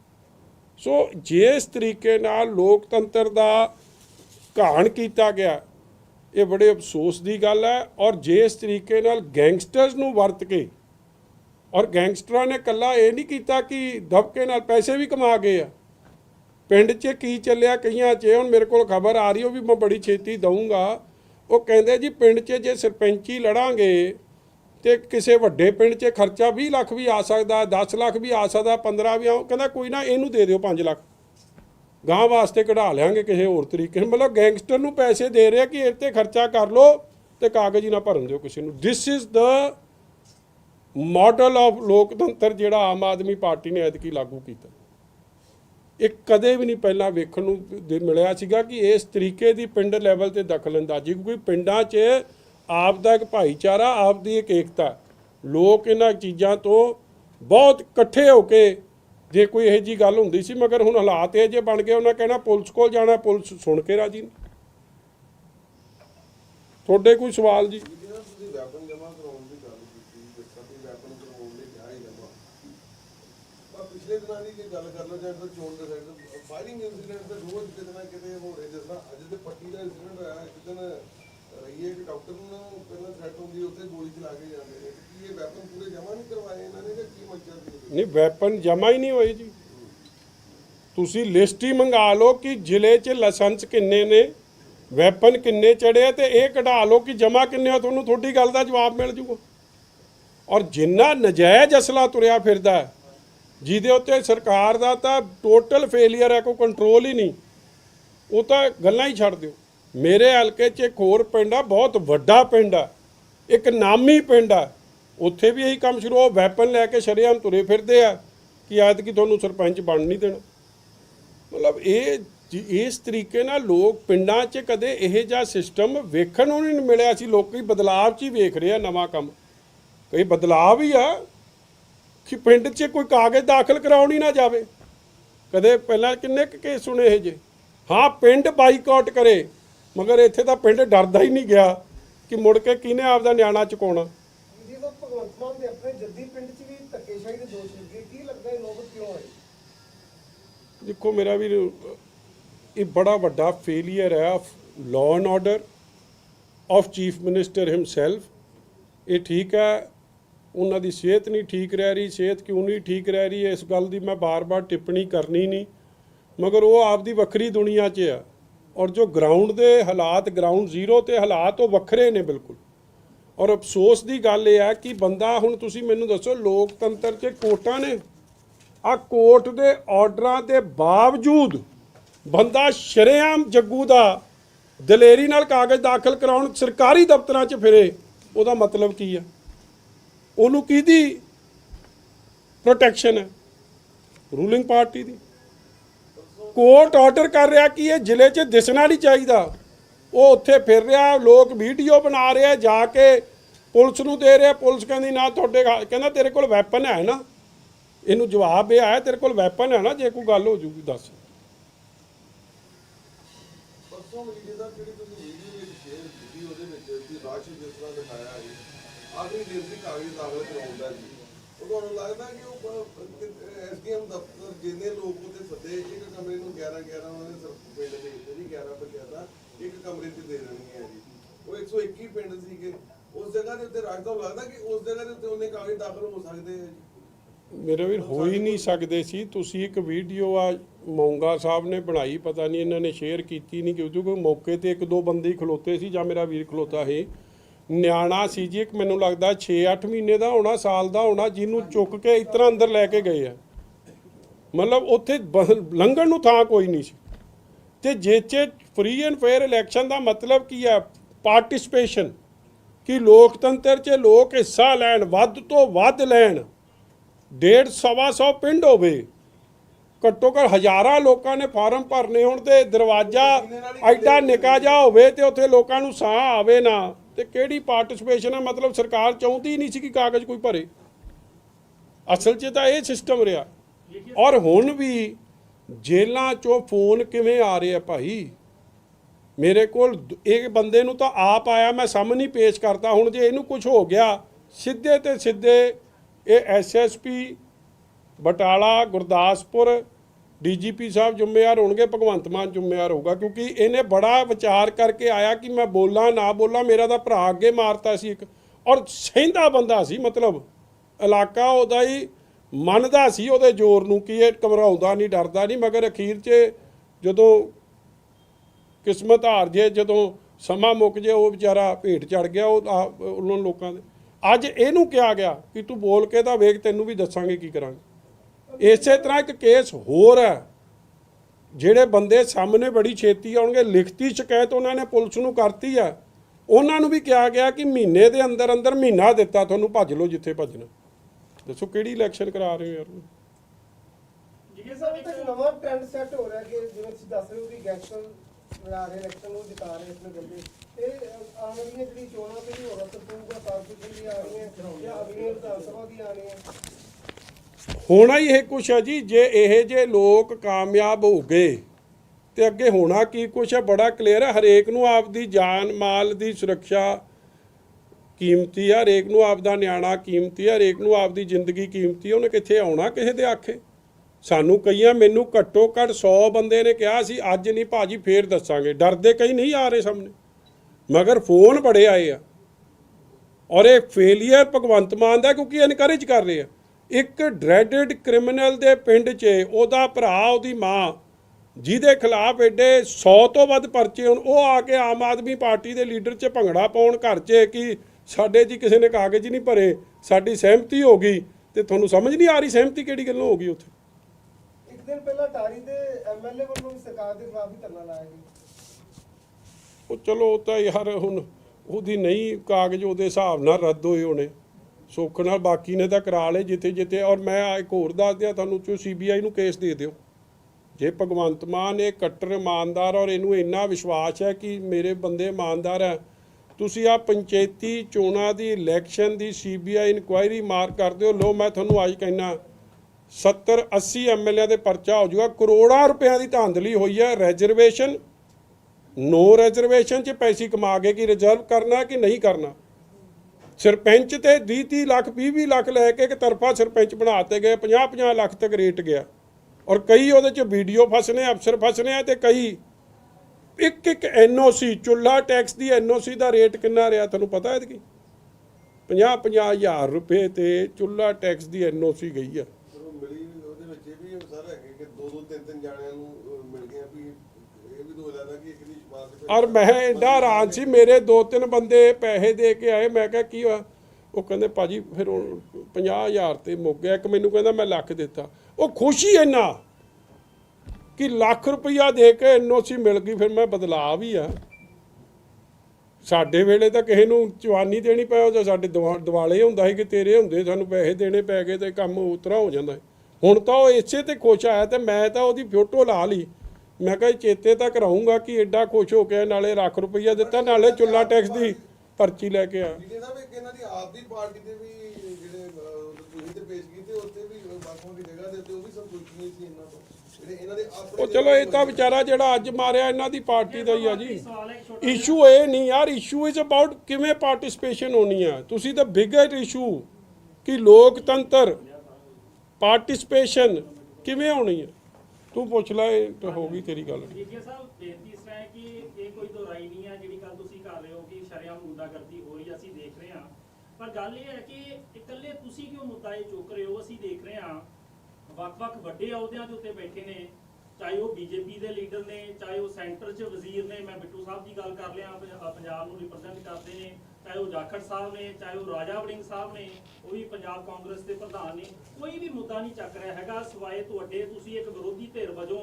ਸੋ ਜਿਸ ਤਰੀਕੇ ਨਾਲ ਲੋਕਤੰਤਰ ਦਾ ਘਾਣ ਕੀਤਾ ਗਿਆ, ਇਹ ਬੜੇ ਅਫਸੋਸ ਦੀ ਗੱਲ ਹੈ ਔਰ ਜਿਸ ਤਰੀਕੇ ਨਾਲ ਗੈਂਗਸਟਰਸ ਨੂੰ ਵਰਤ ਕੇ, ਔਰ ਗੈਂਗਸਟਰਾਂ ਨੇ ਕੱਲਾ ਇਹ ਨਹੀਂ ਕੀਤਾ ਕਿ ਦਬਕੇ ਨਾਲ ਪੈਸੇ ਵੀ ਕਮਾ ਗਏ ਆ। ਪਿੰਡ 'ਚ ਕੀ ਚੱਲਿਆ, ਕਈਆਂ 'ਚ, ਹੁਣ ਮੇਰੇ ਕੋਲ ਖਬਰ ਆ ਰਹੀ, ਉਹ ਵੀ ਮੈਂ ਬੜੀ ਛੇਤੀ ਦਊਂਗਾ। ਉਹ ਕਹਿੰਦੇ ਜੀ, ਪਿੰਡ 'ਚ ਜੇ ਸਰਪੰਚੀ ਲੜਾਂਗੇ ਤੇ ਕਿਸੇ ਵੱਡੇ ਪਿੰਡ 'ਚ ਖਰਚਾ 20 ਲੱਖ ਵੀ ਆ ਸਕਦਾ 10 ਲੱਖ ਵੀ ਆ ਸਕਦਾ 15 ਵੀ ਆ ਕਹਿੰਦਾ ਕੋਈ ਨਾ ਇਹਨੂੰ ਦੇ ਦਿਓ 5 ਲੱਖ। ਗਾਂ ਵਾਸਤੇ ਕਢਾ ਲਿਆਂਗੇ ਕਿਸੇ ਹੋਰ ਤਰੀਕੇ ਨਾਲ। ਮਤਲਬ ਗੈਂਗਸਟਰ ਨੂੰ ਪੈਸੇ ਦੇ ਰਿਹਾ ਕਿ ਇਹ ਤੇ ਖਰਚਾ ਕਰ ਲਓ ਤੇ ਕਾਗਜ਼ ਹੀ ਨਾ ਭਰਨ ਦਿਓ ਕਿਸੇ ਨੂੰ। This is the model of ਲੋਕਤੰਤਰ ਜਿਹੜਾ ਆਮ ਆਦਮੀ ਪਾਰਟੀ ਨੇ ਐਤਕੀ ਲਾਗੂ ਕੀਤਾ। ਇਹ ਕਦੇ ਵੀ ਨਹੀਂ ਪਹਿਲਾਂ ਵੇਖਣ ਨੂੰ ਮਿਲਿਆ ਸੀਗਾ ਕਿ ਇਸ ਤਰੀਕੇ ਦੀ ਪਿੰਡ ਲੈਵਲ ਤੇ ਦਖਲਅੰਦਾਜ਼ੀ, ਕਿਉਂਕਿ ਪਿੰਡਾਂ 'ਚ ਆਪ ਦਾ ਇੱਕ ਭਾਈਚਾਰਾ, ਆਪ ਦੀ ਇੱਕ ਏਕਤਾ। ਲੋਕ ਇਹਨਾਂ ਚੀਜ਼ਾਂ ਤੋਂ ਬਹੁਤ ਇਕੱਠੇ ਹੋ ਕੇ ਜੇ ਕੋਈ ਇਹੋ ਜੀ ਗੱਲ ਹੁੰਦੀ ਸੀ, ਮਗਰ ਹੁਣ ਹਾਲਾਤ ਇਹ ਜੇ ਬਣ ਗਏ, ਉਹਨਾਂ ਕਹਿਣਾ ਪੁਲਿਸ ਕੋਲ ਜਾਣਾ, ਪੁਲਿਸ ਸੁਣ ਕੇ ਰਾਜੀ ਨਹੀਂ ਤੁਹਾਡੇ ਕੋਈ ਸਵਾਲ ਜੀ? ਜਿਹੜਾ ਤੁਸੀਂ ਵੈਪਨ ਜਮ੍ਹਾਂ ਕਰਾਉਣ ਦੀ ਗੱਲ ਕੀਤੀ, ਜਿਸ ਤਰ੍ਹਾਂ ਵੀ ਵੈਪਨ ਕਰਾਉਣ ਲਈ ਕਿਹਾ ਹੀ ਜਮ੍ਹਾਂ। ਪਰ ਪਿਛਲੇ ਦਿਨਾਂ ਦੀ ਜੇ ਗੱਲ ਕਰ ਲਓ ਜਾਂ ਫਿਰ ਚੋਣ ਦੇ ਸਾਈਡ ਫਾਇਰਿੰਗ ਇਨਸੀਡੈਂਟ ਤੇ ਰੋਜ਼ ਕਿਤੇ ਨਾ ਕਿਤੇ ਹੋ ਰਹੇ, ਜਿਸ ਤਰ੍ਹਾਂ ਅੱਜ ਦੇ ਪੱਟੀ ਦਾ ਇਨਸੀਡੈਂਟ ਹੋਇਆ, ਇੱਕ ਦਿਨ ਰਹੀ ਹੈ ਕਿ ਡਾਕਟਰ ਨੂੰ ਪਹਿਲਾਂ ਥ੍ਰੈਟ ਹੁੰਦੀ ਉੱਥੇ ਗੋਲੀ ਚਲਾ ਕੇ ਜਾਂਦੇ ਨੇ। ਕੀ ਇਹ ਵੈਪਨ ਪੂਰੇ ਜਮ੍ਹਾਂ ਨਹੀਂ ਕਰਵਾਏ ਇਹਨਾਂ ਨੇ ਜਾਂ ਕੀ ਮਕਸਦ ਸੀ ਨਹੀਂ ਵੈਪਨ ਜਮਾ ਹੀ ਨਹੀਂ ਹੋਏ ਜੀ। ਤੁਸੀਂ ਲਿਸਟ ਹੀ ਮੰਗਾ ਲਓ ਕਿ ਜ਼ਿਲ੍ਹੇ 'ਚ ਲਾਇਸੈਂਸ ਕਿੰਨੇ ਨੇ ਵੈਪਨ ਕਿੰਨੇ ਚੜੇ ਤੇ ਇਹ ਕਢਾ ਲਓ ਕਿ ਜਮਾ ਕਿੰਨੇ ਹੋ ਤੁਹਾਨੂੰ ਤੁਹਾਡੀ ਗੱਲ ਦਾ ਜਵਾਬ ਮਿਲ ਜੂਗਾ। ਔਰ ਜਿੰਨਾ ਨਜਾਇਜ਼ ਅਸਲਾ ਤੁਰਿਆ ਫਿਰਦਾ ਜਿਹਦੇ ਉੱਤੇ ਸਰਕਾਰ ਦਾ ਤਾਂ ਟੋਟਲ ਫੇਲਿਅਰ ਹੈ, ਕੋਈ ਕੰਟਰੋਲ ਹੀ ਨਹੀਂ, ਉਹ ਤਾਂ ਗੱਲਾਂ ਹੀ ਛੱਡ ਦਿਓ। ਮੇਰੇ ਹਲਕੇ 'ਚ ਇੱਕ ਹੋਰ ਪਿੰਡ ਆ, ਬਹੁਤ ਵੱਡਾ ਪਿੰਡ ਆ, ਇੱਕ ਨਾਮੀ ਪਿੰਡ ਆ। ਉੱਥੇ ਵੀ ਇਹੀ ਕੰਮ ਸ਼ੁਰੂ ਹੋ ਵੈਪਨ ਲੈ ਕੇ ਸ਼ਰੇਆਮ ਤੁਰੇ ਫਿਰਦੇ ਆ ਕਿ ਐਤਕੀ ਤੁਹਾਨੂੰ ਸਰਪੰਚ ਬਣ ਨਹੀਂ ਦੇਣਾ। ਮਤਲਬ ਇਹ ਇਸ ਤਰੀਕੇ ਨਾਲ ਲੋਕ ਪਿੰਡਾਂ 'ਚ ਕਦੇ ਇਹ ਜਿਹਾ ਸਿਸਟਮ ਵੇਖਣ ਨੂੰ ਨਹੀਂ ਮਿਲਿਆ ਸੀ। ਲੋਕੀ ਬਦਲਾਵ 'ਚ ਹੀ ਵੇਖ ਰਹੇ ਆ, ਨਵਾਂ ਕੰਮ। ਕਈ ਬਦਲਾਅ ਹੀ ਆ ਕਿ ਪਿੰਡ 'ਚ ਕੋਈ ਕਾਗਜ਼ ਦਾਖਲ ਕਰਾਉਣ ਹੀ ਨਾ ਜਾਵੇ। ਕਦੇ ਪਹਿਲਾਂ ਕਿੰਨੇ ਕੁ ਕੇਸ ਸੁਣੇ ਇਹ ਜੇ ਹਾਂ, ਪਿੰਡ ਬਾਈਕਾਟ ਕਰੇ। ਮਗਰ ਇੱਥੇ ਤਾਂ ਪਿੰਡ ਡਰਦਾ ਹੀ ਨਹੀਂ ਗਿਆ ਕਿ ਮੁੜ ਕੇ ਕਿਹਨੇ ਆਪਦਾ ਨਿਆਣਾ ਚੁਕਾਉਣਾ। ਜੀ ਤਾਂ ਭਗਵੰਤ ਮਾਨ ਦੇ ਆਪਣੇ ਜੱਦੀ ਪਿੰਡ 'ਚ ਵੀ ਧੱਕੇਸ਼ਾਹੀ ਦੇ ਦੋਸ਼ ਲੱਗੇ। ਕੀ ਲੱਗਦਾ ਇਹ ਨੌਬਤ ਕਿਉਂ ਆਈ ਦੇਖੋ ਮੇਰਾ ਵੀ ਇਹ ਬੜਾ ਵੱਡਾ ਫੇਲਿਅਰ ਹੈ of law and order of chief minister himself ਇਹ ਠੀਕ ਹੈ ਉਹਨਾਂ ਦੀ ਸਿਹਤ ਨਹੀਂ ਠੀਕ ਰਹਿ ਰਹੀ ਸਿਹਤ ਕਿਉਂ ਨਹੀਂ ਠੀਕ ਰਹਿ ਰਹੀ? ਇਸ ਗੱਲ ਦੀ ਮੈਂ ਬਾਰ-ਬਾਰ ਟਿੱਪਣੀ ਕਰਨੀ ਨਹੀਂ। ਮਗਰ ਉਹ ਆਪਦੀ ਵੱਖਰੀ ਦੁਨੀਆ 'ਚ ਆ। ਔਰ ਜੋ ਗਰਾਊਂਡ ਦੇ ਹਾਲਾਤ ਗਰਾਊਂਡ ਜ਼ੀਰੋ ਤੇ ਹਾਲਾਤ ਉਹ ਵੱਖਰੇ ਨੇ ਬਿਲਕੁਲ। ਔਰ ਅਫਸੋਸ ਦੀ ਗੱਲ ਇਹ ਹੈ ਕਿ ਬੰਦਾ ਹੁਣ ਤੁਸੀਂ ਮੈਨੂੰ ਦੱਸੋ, ਲੋਕਤੰਤਰ 'ਚ ਕੋਟਾਂ ਨੇ। ਆ ਕੋਰਟ ਦੇ ਆਰਡਰਾਂ ਦੇ ਬਾਵਜੂਦ ਬੰਦਾ ਸ਼ਰੇਆਮ ਜੱਗੂ ਦਾ ਦਲੇਰੀ ਨਾਲ ਕਾਗਜ਼ ਦਾਖਲ ਕਰਾਉਣ ਸਰਕਾਰੀ ਦਫ਼ਤਰਾਂ 'ਚ ਫਿਰੇ, ਉਹਦਾ ਮਤਲਬ ਕੀ ਆ ਉਹਨੂੰ ਕਿਹਦੀ ਪ੍ਰੋਟੈਕਸ਼ਨ ਹੈ? ਰੂਲਿੰਗ ਪਾਰਟੀ ਦੀ। ਕੋਰਟ ਆਰਡਰ ਕਰ ਰਿਹਾ ਕਿ ਇਹ ਜ਼ਿਲ੍ਹੇ 'ਚ ਦਿਸਣਾ ਨਹੀਂ ਚਾਹੀਦਾ। ਉਹ ਉੱਥੇ ਫਿਰ ਰਿਹਾ, ਲੋਕ ਵੀਡੀਓ ਬਣਾ ਰਹੇ, ਜਾ ਕੇ ਪੁਲਿਸ ਨੂੰ ਦੇ ਰਿਹਾ। ਪੁਲਿਸ ਕਹਿੰਦੀ, ਨਾ, ਤੁਹਾਡੇ ਕਹਿੰਦਾ, ਤੇਰੇ ਕੋਲ ਵੈਪਨ ਹੈ ਨਾ। ਇਹਨੂੰ ਜਵਾਬ ਇਹ ਆਇਆ, ਤੇਰੇ ਕੋਲ ਵੈਪਨ ਹੈ ਨਾ, ਜੇ ਕੋਈ ਗੱਲ ਹੋ ਜੂਗੀ, ਦੱਸ। ਪਰਸੋਂ ਮੀਡੀਆ ਦਾ ਜਿਹੜੀ ਤੁਸੀਂ ਵੀਡੀਓ ਵਿੱਚ ਸ਼ੇਅਰ ਕੀਤੀ, ਉਹਦੇ ਵਿੱਚ ਕਿ ਰਾਸ਼ ਜਿਸ ਤਰ੍ਹਾਂ ਦਿਖਾਇਆ ਹੈ ਆਖਰੀ ਦਿਨ ਦੀ ਕਾਗਜ਼ ਦਾਖਲ ਕਰਾਉਂਦਾ ਜੀ। ਉਹ ਤੁਹਾਨੂੰ ਲੱਗਦਾ ਕਿ ਉਹ ਐਸਡੀਐਮ ਦਫ਼ਤਰ ਜਿੰਨੇ ਲੋਕ ਉਹਦੇ ਸੱਦੇ ਇੱਕ ਕਮਰੇ ਨੂੰ 11 11 ਉਹਨਾਂ ਦੇ ਸਰ- ਪਿੰਡ ਦੇ ਵਿੱਚ ਜੀ 11 ਪੰਚਾਇਤਾਂ ਇੱਕ ਕਮਰੇ 'ਚ ਦੇ ਦੇਣਗੀਆਂ ਜੀ। ਉਹ 121 ਪਿੰਡ ਸੀਗੇ। ਉਸ ਜਗ੍ਹਾ ਦੇ ਉੱਤੇ ਰਾਜ ਲੱਗਦਾ ਕਿ ਉਸ ਜਗ੍ਹਾ ਦੇ ਉੱਤੇ ਉਹਨੇ ਕਾਗਜ਼ ਦਾਖਲ ਹੋ ਸਕਦੇ ਆ ਜੀ? ਮੇਰੇ ਵੀਰ, ਹੋ ਹੀ ਨਹੀਂ ਸਕਦੇ ਸੀ। ਤੁਸੀਂ ਇੱਕ ਵੀਡੀਓ ਆ ਮੌਂਗਾ ਸਾਹਿਬ ਨੇ ਬਣਾਈ, ਪਤਾ ਨਹੀਂ ਇਹਨਾਂ ਨੇ ਸ਼ੇਅਰ ਕੀਤੀ ਨਹੀਂ, ਕਿਉਂਕਿ ਕੋਈ ਮੌਕੇ ਤੇ ਇੱਕ ਦੋ ਬੰਦੇ ਖਲੋਤੇ ਸੀ ਜਾਂ ਮੇਰਾ ਵੀਰ ਖਲੋਤਾ ਸੀ। ਨਿਆਣਾ ਸੀ ਜੀ, ਇੱਕ ਮੈਨੂੰ ਲੱਗਦਾ 6-8 ਮਹੀਨੇ ਦਾ ਹੋਣਾ, ਸਾਲ ਦਾ ਹੋਣਾ, ਜਿਹਨੂੰ ਚੁੱਕ ਕੇ ਇਸ ਤਰ੍ਹਾਂ ਅੰਦਰ ਲੈ ਕੇ ਗਏ ਆ। ਮਤਲਬ ਉੱਥੇ ਬ- ਲੰਘਣ ਨੂੰ ਥਾਂ ਕੋਈ ਨਹੀਂ ਸੀ। ਤੇ ਜੇ ਚ ਫ੍ਰੀ ਐਂਡ ਫੇਅਰ ਇਲੈਕਸ਼ਨ ਦਾ ਮਤਲਬ ਕੀ ਹੈ ਪਾਰਟਿਸਪੇਸ਼ਨ ਕਿ ਲੋਕਤੰਤਰ 'ਚ ਲੋਕ ਹਿੱਸਾ ਲੈਣ, ਵੱਧ ਤੋਂ ਵੱਧ ਲੈਣ। ਡੇਢ ਸਵਾ ਸੌ ਪਿੰਡ ਹੋਵੇ। ਘੱਟੋ ਘੱਟ ਹਜ਼ਾਰਾਂ ਲੋਕਾਂ ਨੇ ਫਾਰਮ ਭਰਨੇ ਹੋਣ ਤੇ ਦਰਵਾਜ਼ਾ ਐਡਾ ਨਿਕਾ ਜਾ ਹੋਵੇ ਤੇ ਉੱਥੇ ਲੋਕਾਂ ਨੂੰ ਸਾਹ ਆਵੇ ਨਾ। ਤੇ ਕਿਹੜੀ ਪਾਰਟਿਸਪੇਸ਼ਨ ਹੈ ਮਤਲਬ ਸਰਕਾਰ ਚਾਹੁੰਦੀ ਨਹੀਂ ਸੀ ਕਿ ਕਾਗਜ਼ ਕੋਈ ਭਰੇ। ਅਸਲ 'ਚ ਤਾਂ ਇਹ ਸਿਸਟਮ ਰਿਹਾ। ਔਰ ਹੁਣ ਵੀ ਜੇਲ੍ਹਾਂ 'ਚੋਂ ਫੋਨ ਕਿਵੇਂ ਆ ਰਹੇ ਆ ਭਾਈ? ਮੇਰੇ ਕੋਲ ਦ- ਇੱਕ ਬੰਦੇ ਨੂੰ ਤਾਂ ਆਪ ਆਇਆ, ਮੈਂ ਸਾਹਮਣੇ ਹੀ ਪੇਸ਼ ਕਰਤਾ ਹੁਣ ਜੇ ਇਹਨੂੰ ਕੁਝ ਹੋ ਗਿਆ, ਸਿੱਧੇ ਤੇ ਸਿੱਧੇ ਇਹ ਐਸਐਸਪੀ ਬਟਾਲਾ, ਗੁਰਦਾਸਪੁਰ ਡੀਜੀਪੀ ਸਾਹਿਬ ਜ਼ਿੰਮੇਵਾਰ ਹੋਣਗੇ, ਭਗਵੰਤ ਮਾਨ ਜ਼ਿੰਮੇਵਾਰ ਹੋਊਗਾ, ਕਿਉਂਕਿ ਇਹਨੇ ਬੜਾ ਵਿਚਾਰ ਕਰਕੇ ਆਇਆ ਕਿ ਮੈਂ ਬੋਲਾਂ, ਨਾ ਬੋਲਾਂ, ਮੇਰਾ ਤਾਂ ਭਰਾ ਅੱਗੇ ਮਾਰਤਾ ਸੀ ਇੱਕ। ਔਰ ਸਹਿੰਦਾ ਬੰਦਾ ਸੀ, ਮਤਲਬ ਇਲਾਕਾ ਉਹਦਾ ਹੀ ਮੰਨਦਾ ਸੀ ਉਹਦੇ ਜ਼ੋਰ ਨੂੰ ਕਿ ਇਹ ਘਬਰਾਉਂਦਾ ਨਹੀਂ, ਡਰਦਾ ਨਹੀਂ, ਮਗਰ ਅਖੀਰ 'ਚ ਜਦੋਂ ਕਿਸਮਤ ਹਾਰ ਜੇ, ਜਦੋਂ ਸਮਾਂ ਮੁੱਕ ਜੇ, ਉਹ ਵਿਚਾਰਾ ਭੇਟ ਚੜ ਗਿਆ, ਉਹ ਉਹਨਾਂ ਲੋਕਾਂ ਦੇ। ਅੱਜ ਇਹਨੂੰ ਕਿਹਾ ਗਿਆ ਕਿ ਤੂੰ ਬੋਲ ਕੇ ਤਾਂ ਵੇਖ, ਤੈਨੂੰ ਵੀ ਦੱਸਾਂਗੇ ਕੀ ਕਰਾਂਗੇ। ਇਸੇ ਤਰ੍ਹਾਂ ਇੱਕ ਕੇਸ ਹੋਰ ਹੈ। ਜਿਹੜੇ ਬੰਦੇ ਸਾਹਮਣੇ ਬੜੀ ਛੇਤੀ ਆਉਣਗੇ, ਲਿਖਤੀ ਸ਼ਿਕਾਇਤ ਉਹਨਾਂ ਨੇ ਪੁਲਿਸ ਨੂੰ ਕਰਤੀ ਆ ਉਹਨਾਂ ਨੂੰ ਵੀ ਕਿਹਾ ਗਿਆ ਕਿ ਮਹੀਨੇ ਦੇ ਅੰਦਰ ਅੰਦਰ ਮਹੀਨਾ ਦਿੱਤਾ, ਤੁਹਾਨੂੰ ਭੱਜ ਲਓ ਜਿੱਥੇ ਭੱਜਣਾ। ਦੱਸੋ ਕਿਹੜੀ ਇਲੈਕਸ਼ਨ ਕਰਾ ਰਹੇ ਹੋ ਯਾਰ ਜੀ ਸਰ ਇੱਕ ਨਵਾਂ ਟ੍ਰੈਂਡ ਸੈੱਟ ਹੋ ਰਿਹਾ ਕਿ ਜਿਵੇਂ ਤੁਸੀਂ ਦੱਸ ਰਹੇ ਹੋ ਕਿ ਗੈਂਗਸਟਰ ਲੜਾ ਰਹੇ ਇਲੈਕਸ਼ਨ ਨੂੰ ਜਿਤਾ ਰਹੇ ਇਸ ਬੰਦੇ ਇਹ ਅਹ, ਆਉਣ ਵਾਲੀਆਂ ਜਿਹੜੀ ਚੋਣਾਂ ਤੇ ਵੀ ਹੋਰ ਅਸਰ ਪਊਗਾ ਕਾਰਪੋਰੇਸ਼ਨ ਦੀਆਂ ਆ ਰਹੀਆਂ ਜਾਂ ਅਗਲੀਆਂ ਵਿਧਾਨ ਸਭਾ ਦੀਆਂ ਆ ਰਹੀਆਂ ਹੋਣਾ ਹੀ ਇਹ ਕੁਛ ਹੈ ਜੀ ਜੇ ਇਹ ਜੇ ਲੋਕ ਕਾਮਯਾਬ ਹੋ ਗਏ ਤੇ ਅੱਗੇ ਹੋਣਾ ਕੀ ਕੁਛ ਹੈ ਬੜਾ ਕਲੀਅਰ ਹੈ ਹਰੇਕ ਨੂੰ ਆਪਦੀ ਜਾਨ ਮਾਲ ਦੀ ਸੁਰੱਖਿਆ ਕੀਮਤੀ ਆ, ਹਰੇਕ ਨੂੰ ਆਪਦਾ ਨਿਆਣਾ ਕੀਮਤੀ ਆ, ਹਰੇਕ ਨੂੰ ਆਪਦੀ ਜ਼ਿੰਦਗੀ ਕੀਮਤੀ ਉਹਨੇ ਕਿੱਥੇ ਆਉਣਾ ਕਿਸੇ ਦੇ ਆਖੇ? ਸਾਨੂੰ ਕਈਆਂ ਮੈਨੂੰ ਘੱਟੋ ਘੱਟ 100 ਬੰਦੇ ਨੇ ਕਿਹਾ ਸੀ, ਅੱਜ ਨਹੀਂ ਭਾਜੀ ਫੇਰ ਦੱਸਾਂਗੇ। ਡਰਦੇ ਕਈ ਨਹੀਂ ਆ ਰਹੇ ਸਾਹਮਣੇ। ਮਗਰ ਫੋਨ ਬੜੇ ਆਏ ਆ। ਔਰ ਇਹ ਫੇਲੀਅਰ ਭਗਵੰਤ ਮਾਨ ਦਾ, ਕਿਉਂਕਿ ਇਨਕਰੇਜ ਕਰ ਰਹੇ ਆ। ਇੱਕ ਡਰੈਡਡ ਕ੍ਰਿਮੀਨਲ ਦੇ ਪਿੰਡ 'ਚ ਉਹਦਾ ਭਰਾ, ਉਹਦੀ ਮਾਂ, ਜਿਹਦੇ ਖਿਲਾਫ ਐਡੇ 100 ਤੋਂ ਵੱਧ ਪਰਚੇ ਹੋਣ, ਉਹ ਆ ਕੇ ਆਮ ਆਦਮੀ ਪਾਰਟੀ ਦੇ ਲੀਡਰ 'ਚ ਭੰਗੜਾ ਪਾਉਣ ਘਰ 'ਚ, ਕਿ ਸਾਡੇ ਜੀ ਕਿਸੇ ਨੇ ਕਾਗਜ਼ ਹੀ ਨਹੀਂ ਭਰੇ ਸਾਡੀ ਸਹਿਮਤੀ ਹੋ ਗਈ ਤੇ ਤੁਹਾਨੂੰ ਸਮਝ ਨਹੀਂ ਆ ਰਹੀ ਸਹਿਮਤੀ ਕਿਹੜੀ ਗੱਲੋਂ ਹੋ ਗਈ ਉੱਥੇ? ਇੱਕ ਦਿਨ ਪਹਿਲਾਂ ਟਾਰੀ ਦੇ ਐਮਐਲਏ ਵੱਲੋਂ ਵੀ ਸਰਕਾਰ ਦੇ ਖਿਲਾਫ ਹੀ ਧਰਨਾ ਲਾਇਆ ਗਿਆ। ਉਹ ਚਲੋ ਉਹ ਤਾਂ ਯਾਰ ਹੁਣ ਉਹਦੀ ਨਹੀਂ ਕਾਗਜ਼ ਉਹਦੇ ਹਿਸਾਬ ਨਾਲ ਰੱਦ ਹੋਏ ਹੋਣੇ। ਸੁੱਖ ਨਾਲ ਬਾਕੀ ਨੇ ਤਾਂ ਕਰਾ ਲਏ ਜਿੱਥੇ ਜਿੱਥੇ। ਔਰ ਮੈਂ ਇੱਕ ਹੋਰ ਦੱਸ ਦਿਆਂ ਤੁਹਾਨੂੰ ਚੋ ਸੀਬੀਆਈ ਨੂੰ ਕੇਸ ਦੇ ਦਿਓ। ਜੇ ਭਗਵੰਤ ਮਾਨ ਇਹ ਕੱਟਰ ਇਮਾਨਦਾਰ ਔਰ ਇਹਨੂੰ ਇੰਨਾ ਵਿਸ਼ਵਾਸ ਹੈ ਕਿ ਮੇਰੇ ਬੰਦੇ ਇਮਾਨਦਾਰ ਹੈ ਤੁਸੀਂ ਆ ਪੰਚਾਇਤੀ ਚੋਣਾਂ ਦੀ ਇਲੈਕਸ਼ਨ ਦੀ ਸੀਬੀਆਈ ਇਨਕੁਆਇਰੀ ਮਾਰ ਕਰ ਦਿਓ ਲੋ ਮੈਂ ਤੁਹਾਨੂੰ ਅੱਜ ਕਹਿਣਾ 70 80 ਐਮਐਲਏ ਦੇ ਪਰਚਾ ਹੋ ਜਾਊਗਾ। ਕਰੋੜਾਂ ਰੁਪਿਆਂ ਦੀ ਧਾਂਦਲੀ ਹੋਈ ਹੈ। ਰਿਜ਼ਰਵੇਸ਼ਨ ਨੋ ਰਿਜ਼ਰਵੇਸ਼ਨ 'ਚ ਪੈਸੇ ਕਮਾ ਕੇ ਕਿ ਰਿਜ਼ਰਵ ਕਰਨਾ ਕਿ ਨਹੀਂ ਕਰਨਾ? ਸਰਪੰਚ ਤੇ 20 30 ਲੱਖ 20 20 ਲੱਖ ਲੈ ਕੇ ਇੱਕ ਤਰਫਾ ਸਰਪੰਚ ਬਣਾਤੇ ਗਏ। 50 50 ਲੱਖ ਤੱਕ ਰੇਟ ਗਿਆ। ਔਰ ਕਈ ਉਹਦੇ 'ਚ ਵੀਡੀਓ ਫਸਨੇ ਅਫਸਰ ਫਸਨੇ ਆ ਤੇ ਕਈ ਇੱਕ ਇੱਕ ਐਨਓਸੀ ਚੁੱਲਾ ਟੈਕਸ ਦੀ ਐਨਓਸੀ ਦਾ ਰੇਟ ਕਿੰਨਾ ਰਿਹਾ ਤੁਹਾਨੂੰ ਪਤਾ ਹੈ ਕੀ 50 50 ਹਜ਼ਾਰ ਰੁਪਏ ਤੇ ਚੁੱਲਾ ਟੈਕਸ ਦੀ ਐਨਓਸੀ ਗਈ ਆ। ਔਰ ਮੈਂ ਐਡਾ ਹੈਰਾਨ ਸੀ ਮੇਰੇ ਦੋ ਤਿੰਨ ਬੰਦੇ ਪੈਸੇ ਦੇ ਕੇ ਆਏ ਮੈਂ ਕਿਹਾ ਕੀ ਹੋਇਆ? ਉਹ ਕਹਿੰਦੇ ਭਾਜੀ ਫਿਰ 50000 ਤੇ ਮੁੱਕ ਗਿਆ ਇੱਕ ਮੈਨੂੰ ਕਹਿੰਦਾ ਮੈਂ ਲੱਖ ਦਿੱਤਾ। ਉਹ ਖੁਸ਼ੀ ਇੰਨਾ। ਕਿ ਲੱਖ ਰੁਪਈਆ ਦੇ ਕੇ ਐਨਓਸੀ ਮਿਲ ਗਈ, ਫਿਰ ਮੈਂ ਬਦਲਾਅ ਵੀ ਆ। ਸਾਡੇ ਵੇਲੇ ਤਾਂ ਕਿਸੇ ਨੂੰ ਜਵਾਨੀ ਦੇਣੀ ਪਏ ਉਹ ਸਾਡੇ ਦਿਵਾਲੇ ਹੁੰਦਾ ਸੀ ਕਿ ਤੇਰੇ ਹੁੰਦੇ, ਸਾਨੂੰ ਪੈਸੇ ਦੇਣੇ ਪੈ ਗਏ ਤੇ ਕੰਮ ਉਤਰਾ ਹੋ ਜਾਂਦਾ ਹੁਣ ਤਾਂ ਉਹ ਇਸੇ ਤੇ ਖੁਸ਼ ਆਇਆ ਤੇ ਮੈਂ ਤਾਂ ਉਹਦੀ ਫੋਟੋ ਲਾ ਲਈ। ਮੈਂ ਕਿਹਾ ਚੇਤੇ ਤਾਂ ਕਰਾਉਂਗਾ ਕਿ ਐਡਾ ਖੁਸ਼ ਹੋ ਕੇ ਨਾਲੇ ਲੱਖ ਰੁਪਈਆ ਦਿੱਤਾ, ਨਾਲੇ ਚੁੱਲਾ ਟੈਕਸ ਦੀ ਪਰਚੀ ਲੈ ਕੇ ਆ। ਜਿਹੜੇ ਨਾ ਇਹਨਾਂ ਦੀ ਆਪ ਦੀ ਪਾਰਟੀ ਦੇ ਵੀ ਜਿਹੜੇ ਪੇਸ਼ ਕੀਤੇ ਉੱਥੇ ਵੀ ਬਾਕੀ ਦੀ ਜਗ੍ਹਾ ਦੇ ਉੱਤੇ ਉਹ ਵੀ ਸੰਤੁਸ਼ਟ ਨਹੀਂ ਸੀ ਇਹਨਾਂ ਤੋਂ। ਜਿਹੜੇ ਇਹਨਾਂ ਦੇ ਆਪਣੇ ਉਹ ਚਲੋ ਇਹ ਤਾਂ ਵਿਚਾਰਾ ਜਿਹੜਾ ਅੱਜ ਮਾਰਿਆ ਇਹਨਾਂ ਦੀ ਪਾਰਟੀ ਦਾ ਹੀ ਆ ਜੀ। ਇਸ਼ੂ ਇਹ ਨਹੀਂ ਯਾਰ ਇਸ਼ੂ ਇਜ਼ ਅਬਾਊਟ ਕਿਵੇਂ ਪਾਰਟਿਸਿਪੇਸ਼ਨ ਹੋਣੀ ਆ। ਤੁਸੀਂ ਤਾਂ ਬਿਗਰ ਇਸ਼ੂ ਕਿ ਲੋਕਤੰਤਰ ਪਾਰਟਿਸਿਪੇਸ਼ਨ ਕਿਵੇਂ ਹੋਣੀ ਹੈ ਤੂੰ ਪੁੱਛ ਲੈ ਇਹ ਤਾਂ ਹੋ ਗਈ ਤੇਰੀ ਗੱਲ। ਜੀਜੇ ਸਾਹਿਬ ਬੇਨਤੀ ਇਸ ਹੈ ਕਿ ਇਹ ਕੋਈ ਦੁਹਰਾਈ ਨਹੀਂ ਹੈ ਜਿਹੜੀ ਗੱਲ ਤੁਸੀਂ ਕਰ ਰਹੇ ਹੋ ਕਿ ਸ਼ਰੇਆਮ ਗੁੰਡਾਗਰਦੀ ਹੋ ਰਹੀ ਹੈ, ਅਸੀਂ ਦੇਖ ਰਹੇ ਹਾਂ। ਪਰ ਗੱਲ ਇਹ ਹੈ ਕਿ ਇਕੱਲੇ ਤੁਸੀਂ ਕਿਉਂ ਮੁੱਦਾ ਇਹ ਚੁੱਕ ਰਹੇ ਹੋ? ਅਸੀਂ ਦੇਖ ਰਹੇ ਹਾਂ। ਵੱਖ-ਵੱਖ ਵੱਡੇ ਅਹੁਦਿਆਂ ਦੇ ਉੱਤੇ ਬੈਠੇ ਨੇ। ਚਾਹੇ ਉਹ ਬੀਜੇਪੀ ਦੇ ਲੀਡਰ ਨੇ, ਚਾਹੇ ਉਹ ਸੈਂਟਰ 'ਚ ਵਜ਼ੀਰ ਨੇ। ਮੈਂ ਬਿੱਟੂ ਸਾਹਿਬ ਦੀ ਗੱਲ ਕਰ ਲਿਆ। ਪੰਜਾਬ ਨੂੰ ਰਿਪਰੈਜ਼ੈਂਟ ਕਰਦੇ ਨੇ। ਚਾਹੇ ਉਹ ਜਾਖੜ ਸਾਹਿਬ ਨੇ, ਚਾਹੇ ਉਹ ਰਾਜਾ ਵੜਿੰਗ ਸਾਹਿਬ ਨੇ, ਉਹ ਵੀ ਪੰਜਾਬ ਕਾਂਗਰਸ ਦੇ ਪ੍ਰਧਾਨ ਨੇ। ਕੋਈ ਵੀ ਮੁੱਦਾ ਨਹੀਂ ਚੱਕ ਰਿਹਾ ਹੈਗਾ। ਸਿਵਾਏ ਤੁਹਾਡੇ ਤੁਸੀਂ ਇੱਕ ਵਿਰੋਧੀ ਧਿਰ ਵਜੋਂ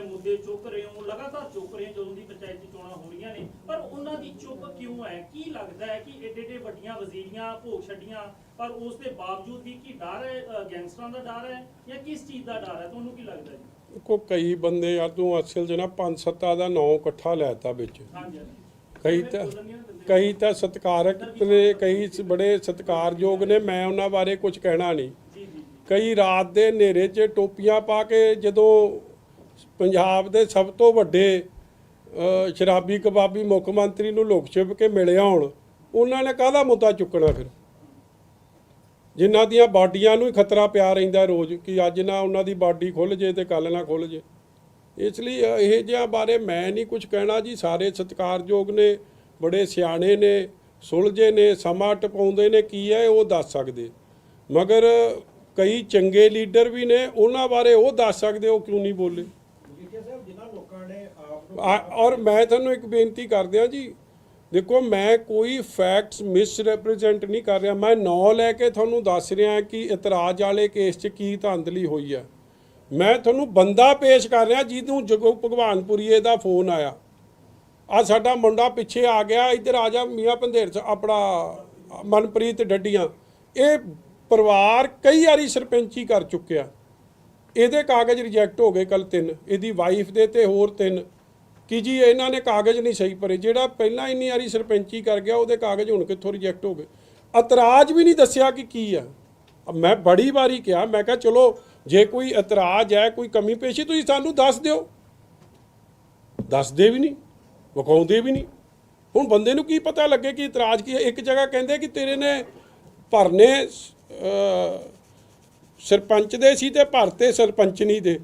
ਮੁੱਦੇ ਚੁੱਕ ਰਹੇ ਹੋ ਲਗਾਤਾਰ ਚੁੱਕ ਰਹੇ ਜਦੋਂ ਦੀ ਪੰਚਾਇਤੀ ਚੋਣਾਂ ਹੋ ਰਹੀਆਂ ਨੇ। ਪਰ ਉਹਨਾਂ ਦੀ ਚੁੱਪ ਕਿਉਂ ਹੈ? ਕੀ ਲੱਗਦਾ ਹੈ ਕਿ ਏਡੇ ਏਡੇ ਵੱਡੀਆਂ ਵਜ਼ੀਰੀਆਂ ਭੋਗ ਛੱਡੀਆਂ ਪਰ ਉਸ ਦੇ ਬਾਵਜੂਦ ਵੀ ਕੀ ਡਰ ਹੈ ਗੈਂਗਸਟਰਾਂ ਦਾ ਡਰ ਹੈ ਜਾਂ ਕਿਸ ਚੀਜ਼ ਦਾ ਡਰ ਹੈ? ਤੁਹਾਨੂੰ ਕੀ ਲੱਗਦਾ ਜੀ? ਕੋ ਕਈ ਬੰਦੇ ਯਾਰ ਤੂੰ ਅਸਲ 'ਚ ਨਾ ਪੰਜ ਸੱਤਾ ਦਾ ਨਾਂ ਇਕੱਠਾ ਲੈਤਾ ਵਿੱਚ। ਹਾਂਜੀ ਕਈ ਤਾਂ ਕਈ ਤਾਂ ਸਤਿਕਾਰਕ ਨੇ ਕਈ ਬੜੇ ਸਤਿਕਾਰਯੋਗ ਨੇ ਮੈਂ ਉਹਨਾਂ ਬਾਰੇ ਕੁਝ ਕਹਿਣਾ ਨਹੀਂ। ਕਈ ਰਾਤ ਦੇ ਹਨੇਰੇ 'ਚ ਟੋਪੀਆਂ ਪਾ ਕੇ ਜਦੋਂ ਪੰਜਾਬ ਦੇ ਸਭ ਤੋਂ ਵੱਡੇ ਸ਼ਰਾਬੀ ਕਬਾਬੀ ਮੁੱਖ ਮੰਤਰੀ ਨੂੰ ਲੋਕ ਛਿਪ ਕੇ ਮਿਲੇ ਆਉਣ ਉਹਨਾਂ ਨੇ ਕਾਹਦਾ ਮੁੱਦਾ ਚੁੱਕਣਾ ਫਿਰ? ਜਿਨ੍ਹਾਂ ਦੀਆਂ ਬਾਡੀਆਂ ਨੂੰ ਹੀ ਖਤਰਾ ਪਿਆ ਰਹਿੰਦਾ ਰੋਜ਼ ਕਿ ਅੱਜ ਨਾ ਉਹਨਾਂ ਦੀ ਬਾਡੀ ਖੁੱਲ ਜੇ ਤੇ ਕੱਲ ਨਾ ਖੁੱਲ ਜੇ। ਇਸ ਲਈ ਅ, ਇਹ ਜਿਹਾ ਬਾਰੇ ਮੈਂ ਨਹੀਂ ਕੁਝ ਕਹਿਣਾ ਜੀ। ਸਾਰੇ ਸਤਿਕਾਰਯੋਗ ਨੇ ਬੜੇ ਸਿਆਣੇ ਨੇ ਸੁਲਝੇ ਨੇ ਸਮਾਂ ਟਪਾਉਂਦੇ ਨੇ ਕੀ ਹੈ ਉਹ ਦੱਸ ਸਕਦੇ। ਮਗਰ ਕਈ ਚੰਗੇ ਲੀਡਰ ਵੀ ਨੇ ਉਹਨਾਂ ਬਾਰੇ ਉਹ ਦੱਸ ਸਕਦੇ ਉਹ ਕਿਉਂ ਨਹੀਂ ਬੋਲੇ? ਔਰ ਮੈਂ ਤੁਹਾਨੂੰ ਇੱਕ ਬੇਨਤੀ ਕਰਦਿਆਂ ਜੀ, ਦੇਖੋ ਮੈਂ ਕੋਈ ਫੈਕਟਸ ਮਿਸ ਰਿਪਰੈਜ਼ੈਂਟ ਨਹੀਂ ਕਰ ਰਿਹਾ। ਮੈਂ ਨੌ ਲੈ ਕੇ ਤੁਹਾਨੂੰ ਦੱਸ ਰਿਹਾ ਕਿ ਇਤਰਾਜ਼ ਵਾਲੇ ਕੇਸ 'ਚ ਕੀ ਧਾਂਦਲੀ ਹੋਈ ਹੈ ਮੈਂ ਤੁਹਾਨੂੰ ਬੰਦਾ ਪੇਸ਼ ਕਰ ਰਿਹਾ ਜਿਹਨੂੰ ਜਗੋ ਭਗਵਾਨਪੁਰੀਏ ਦਾ ਫੋਨ ਆਇਆ। ਆ ਸਾਡਾ ਮੁੰਡਾ ਪਿੱਛੇ ਆ ਗਿਆ, ਇੱਧਰ ਆ ਜਾ ਮੀਆਂ ਪੰਧੇਰ ਚ, ਆਪਣਾ ਮਨਪ੍ਰੀਤ ਡੱਡੀਆਂ। ਇਹ ਪਰਿਵਾਰ ਕਈ ਵਾਰੀ ਸਰਪੰਚੀ ਕਰ ਚੁੱਕਿਆ। ਇਹਦੇ ਕਾਗਜ਼ ਰਿਜੈਕਟ ਹੋ ਗਏ ਕੱਲ ਤਿੰਨ, ਇਹਦੀ ਵਾਈਫ ਦੇ ਤੇ ਹੋਰ ਤਿੰਨ। ਕਿ ਜੀ ਇਹਨਾਂ ਨੇ ਕਾਗਜ਼ ਨਹੀਂ ਸਹੀ ਭਰੇ। ਜਿਹੜਾ ਪਹਿਲਾਂ ਇੰਨੀ ਵਾਰੀ ਸਰਪੰਚੀ ਕਰ ਗਿਆ, ਉਹਦੇ ਕਾਗਜ਼ ਹੁਣ ਕਿੱਥੋਂ ਰਿਜੈਕਟ ਹੋ ਗਏ? ਇਤਰਾਜ਼ ਵੀ ਨਹੀਂ ਦੱਸਿਆ ਕਿ ਕੀ ਆ। ਮੈਂ ਬੜੀ ਵਾਰੀ ਕਿਹਾ, ਮੈਂ ਕਿਹਾ, ਚਲੋ, ਜੇ ਕੋਈ ਇਤਰਾਜ਼ ਹੈ, ਕੋਈ ਕਮੀ ਪੇਸ਼ੀ ਤੁਸੀਂ ਸਾਨੂੰ ਦੱਸ ਦਿਓ। ਦੱਸਦੇ ਵੀ ਨਹੀਂ, ਵਿਖਾਉਂਦੇ ਵੀ ਨਹੀਂ। ਹੁਣ ਬੰਦੇ ਨੂੰ ਕੀ ਪਤਾ ਲੱਗੇ ਕਿ ਇਤਰਾਜ਼ ਕੀ ਹੈ? ਇੱਕ ਜਗ੍ਹਾ ਕਹਿੰਦੇ ਕਿ ਤੇਰੇ ਨੇ ਭਰਨੇ ਸਰਪੰਚ ਦੇ ਸੀ ਤੇ ਭਰਤੇ ਸਰਪੰਚਨੀ ਦੇ।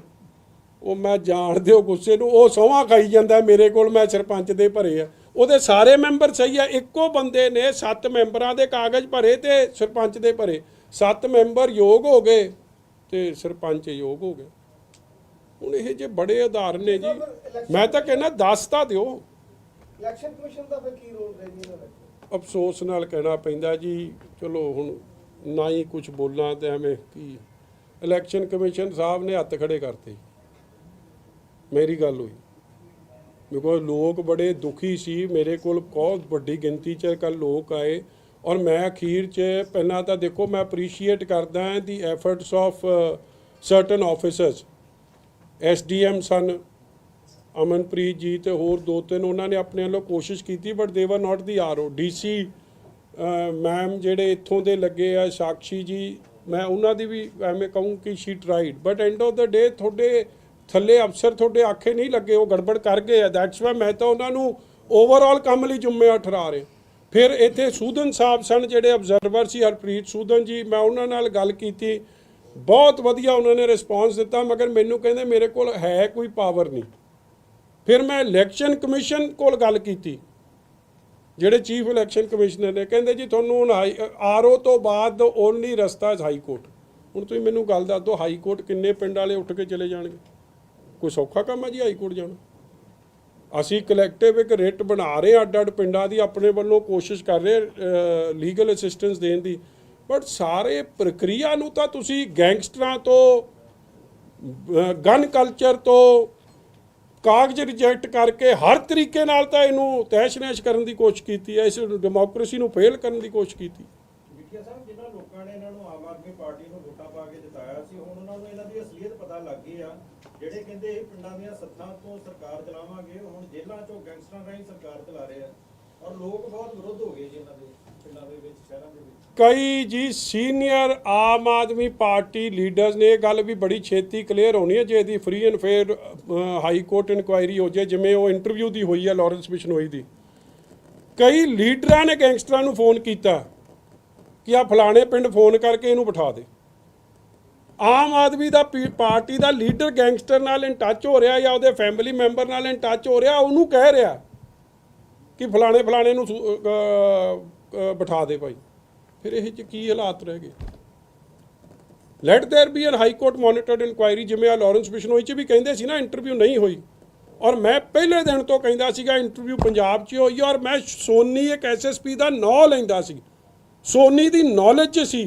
ਉਹ ਮੈਂ ਜਾਣਦੇ ਹੋ ਗੁੱਸੇ ਨੂੰ ਉਹ ਸੌਹਾਂ ਖਾਈ ਜਾਂਦਾ ਮੇਰੇ ਕੋਲ ਮੈਂ ਸਰਪੰਚ ਦੇ ਭਰੇ ਆ। ਉਹਦੇ ਸਾਰੇ ਮੈਂਬਰ ਸਹੀ ਆ ਇੱਕੋ ਬੰਦੇ ਨੇ ਸੱਤ ਮੈਂਬਰਾਂ ਦੇ ਕਾਗਜ਼ ਭਰੇ ਤੇ ਸਰਪੰਚ ਦੇ ਭਰੇ। ਸੱਤ ਮੈਂਬਰ ਯੋਗ ਹੋ ਗਏ ਤੇ ਸਰਪੰਚ ਯੋਗ ਹੋ ਗਏ। ਹੁਣ ਇਹ ਜੇ ਬੜੇ ਉਦਾਹਰਨ ਨੇ ਜੀ ਮੈਂ ਤਾਂ ਕਹਿੰਦਾ ਦੱਸ ਤਾਂ ਦਿਓ। ਇਲੈਕਸ਼ਨ ਕਮਿਸ਼ਨ ਦਾ ਫਿਰ ਕੀ ਰੋਲ ਰਹੇਗਾ ਅਫਸੋਸ ਨਾਲ ਕਹਿਣਾ ਪੈਂਦਾ ਜੀ ਚਲੋ ਹੁਣ ਨਾ ਹੀ ਕੁਝ ਬੋਲਾਂ ਤੇ ਐਵੇਂ ਕੀ। ਇਲੈਕਸ਼ਨ ਕਮਿਸ਼ਨ ਸਾਹਿਬ ਨੇ ਹੱਥ ਖੜੇ ਕਰਤੇ। ਮੇਰੀ ਗੱਲ ਹੋਈ। ਬਿਕੋਜ਼ ਲੋਕ ਬੜੇ ਦੁਖੀ ਸੀ। ਮੇਰੇ ਕੋਲ ਬਹੁਤ ਵੱਡੀ ਗਿਣਤੀ ਚ ਕੱਲ ਲੋਕ ਆਏ ਔਰ ਮੈਂ ਅਖੀਰ ਚ ਪਹਿਲਾਂ ਤਾਂ ਦੇਖੋ ਮੈਂ ਅਪਰੀਸ਼ੀਏਟ ਕਰਦਾ ਹਾਂ the efforts of certain officers SDM ਸਨ। ਅਮਨਪ੍ਰੀਤ ਜੀ ਤੇ ਹੋਰ ਦੋ ਤਿੰਨ ਉਹਨਾਂ ਨੇ ਆਪਣੇ ਵੱਲੋਂ ਕੋਸ਼ਿਸ਼ ਕੀਤੀ but they were not the RO DC ma'am ਜਿਹੜੇ ਇੱਥੋਂ ਦੇ ਲੱਗੇ ਆ, ਸਾਕਸ਼ੀ ਜੀ, ਮੈਂ ਉਹਨਾਂ ਦੀ ਵੀ ਐਵੇਂ ਕਹੂੰ ਕਿ she tried but end of the day ਤੁਹਾਡੇ ਥੱਲੇ ਅਫਸਰ ਤੁਹਾਡੇ ਆਖੇ ਨਹੀਂ ਲੱਗੇ, ਉਹ ਗੜਬੜ ਕਰ ਗਏ ਆ। ਦੈਟਸ ਵਾਈ ਮੈਂ ਤਾਂ ਉਹਨਾਂ ਨੂੰ ਓਵਰਆਲ ਕੰਮ ਲਈ ਜ਼ਿੰਮੇਵਾਰ ਠਹਿਰਾ ਰਿਹਾ। ਫਿਰ ਇੱਥੇ ਸੂਦਨ ਸਾਹਿਬ ਸਨ, ਜਿਹੜੇ ਅਬਜ਼ਰਵਰ ਸੀ, ਹਰਪ੍ਰੀਤ ਸੂਦਨ ਜੀ, ਮੈਂ ਉਹਨਾਂ ਨਾਲ ਗੱਲ ਕੀਤੀ। ਬਹੁਤ ਵਧੀਆ ਉਹਨਾਂ ਨੇ ਰਿਸਪਾਂਸ ਦਿੱਤਾ, ਮਗਰ ਮੈਨੂੰ ਕਹਿੰਦੇ ਮੇਰੇ ਕੋਲ ਹੈ ਕੋਈ ਪਾਵਰ ਨਹੀਂ। ਫਿਰ ਮੈਂ ਇਲੈਕਸ਼ਨ ਕਮਿਸ਼ਨ ਕੋਲ ਗੱਲ ਕੀਤੀ। ਜਿਹੜੇ ਚੀਫ ਇਲੈਕਸ਼ਨ ਕਮਿਸ਼ਨਰ ਨੇ, ਕਹਿੰਦੇ ਜੀ ਤੁਹਾਨੂੰ ਹੁਣ ਆਰਓ ਤੋਂ ਬਾਅਦ ਓਨਲੀ ਰਸਤਾ ਹੈ ਹਾਈ ਕੋਰਟ ਹੁਣ ਤੁਸੀਂ ਮੈਨੂੰ ਗੱਲ ਦੱਸ ਦਿਓ ਹਾਈ ਕੋਰਟ ਕਿੰਨੇ ਪਿੰਡ ਵਾਲੇ ਉੱਠ ਕੇ ਚਲੇ ਜਾਣਗੇ? ਕੋਈ ਸੌਖਾ ਕੰਮ ਹੈ ਜੀ ਹਾਈ ਕੋਰਟ ਜਾਣਾ? ਅਸੀਂ ਕਲੈਕਟਿਵ ਇੱਕ ਰਿਟ ਬਣਾ ਰਹੇ ਅੱਡ ਅੱਡ ਪਿੰਡਾਂ ਦੀ, ਆਪਣੇ ਵੱਲੋਂ ਕੋਸ਼ਿਸ਼ ਕਰ ਰਹੇ ਲੀਗਲ ਅਸਿਸਟੈਂਸ ਦੇਣ ਦੀ। ਬਟ ਸਾਰੇ ਪ੍ਰਕਿਰਿਆ ਨੂੰ ਤਾਂ ਤੁਸੀਂ ਗੈਂਗਸਟਰਾਂ ਤੋਂ ਗਨ ਕਲਚਰ ਤੋਂ ਕਾਗਜ਼ ਰਿਜੈਕਟ ਕਰਕੇ ਹਰ ਤਰੀਕੇ ਨਾਲ ਤਾਂ ਇਹਨੂੰ ਤਹਿਸ਼-ਨਹਿਸ਼ ਕਰਨ ਦੀ ਕੋਸ਼ਿਸ਼ ਕੀਤੀ ਹੈ, ਇਸ ਡੈਮੋਕ੍ਰੇਸੀ ਨੂੰ ਫੇਲ ਕਰਨ ਦੀ ਕੋਸ਼ਿਸ਼ ਕੀਤੀ। ਸਾਹਿਬ ਜਿਨ੍ਹਾਂ ਲੋਕਾਂ ਨੇ ਇਹਨਾਂ ਨੂੰ ਆਮ ਆਦਮੀ ਪਾਰਟੀ ਨੂੰ ਵੋਟਾਂ ਪਾ ਕੇ ਜਿਤਾਇਆ ਸੀ ਹੁਣ ਉਹਨਾਂ ਨੂੰ ਇਹਨਾਂ ਦੀ ਅਸਲੀਅਤ ਪਤਾ ਲੱਗ ਗਈ ਆ ਜਿਹੜੇ ਕਹਿੰਦੇ ਇਹ ਪਿੰਡਾਂ ਦੀਆਂ ਸੱਥਾਂ ਤੋਂ ਸਰਕਾਰ ਚਲਾਵਾਂਗੇ, ਹੁਣ ਜੇਲ੍ਹਾਂ ਚੋਂ ਗੈਂਗਸਟਰਾਂ ਰਾਹੀਂ ਸਰਕਾਰ ਚਲਾ ਰਹੇ ਆ। ਔਰ ਲੋਕ ਬਹੁਤ ਵਿਰੋਧ ਹੋ ਗਏ ਜੀ ਇਹਨਾਂ ਦੇ, ਪਿੰਡਾਂ ਦੇ ਵਿੱਚ, ਸ਼ਹਿਰਾਂ ਦੇ ਵਿੱਚ। ਕਈ ਜੀ senior Aam Aadmi party leaders ਨੇ ਇਹ ਗੱਲ ਵੀ ਬੜੀ ਛੇਤੀ ਕਲੀਅਰ ਹੋਣੀ ਹੈ, ਜੇ ਇਹਦੀ free and fair high court inquiry ਹੋ ਜਾਏ ਜਿਵੇਂ ਉਹ ਇੰਟਰਵਿਊ ਦੀ ਹੋਈ ਹੈ ਲਾਰੈਂਸ ਬਿਸ਼ਨੋਈ ਦੀ। ਕਈ ਲੀਡਰਾਂ ਨੇ ਗੈਂਗਸਟਰਾਂ ਨੂੰ ਫੋਨ ਕੀਤਾ ਕਿ ਆ ਫਲਾਣੇ ਪਿੰਡ ਫੋਨ ਕਰਕੇ ਇਹਨੂੰ ਬਿਠਾ ਦੇ। ਆਮ ਆਦਮੀ ਦਾ ਪੀ- ਪਾਰਟੀ ਦਾ ਲੀਡਰ ਗੈਂਗਸਟਰ ਨਾਲ ਇਨ ਟੱਚ ਹੋ ਰਿਹਾ ਜਾਂ ਉਹਦੇ ਫੈਮਿਲੀ ਮੈਂਬਰ ਨਾਲ ਇਨ ਟੱਚ ਹੋ ਰਿਹਾ ਉਹਨੂੰ ਕਹਿ ਰਿਹਾ ਕਿ ਫਲਾਣੇ ਫਲਾਣੇ ਨੂੰ ਸੂ- ਅਹ, ਅਹ, ਬਿਠਾ ਦੇ ਭਾਈ ਫਿਰ ਇਹ ਚ ਕੀ ਹਾਲਾਤ ਰਹਿ ਗਏ let there be an high court monitored inquiry ਜਿਵੇਂ ਆ ਲਾਰੈਂਸ ਬਿਸ਼ਨੋਈ ਚ ਵੀ ਕਹਿੰਦੇ ਸੀ ਨਾ ਇੰਟਰਵਿਊ ਨਹੀਂ ਹੋਈ ਔਰ ਮੈਂ ਪਹਿਲੇ ਦਿਨ ਤੋਂ ਕਹਿੰਦਾ ਸੀਗਾ ਇੰਟਰਵਿਊ ਪੰਜਾਬ 'ਚ ਹੋਈ ਔਰ ਮੈਂ ਸੋਨੀ ਇੱਕ ਐਸਐਸਪੀ ਦਾ ਨਾਂ ਲੈਂਦਾ ਸੀ ਸੋਨੀ ਦੀ ਨੌਲੇਜ 'ਚ ਸੀ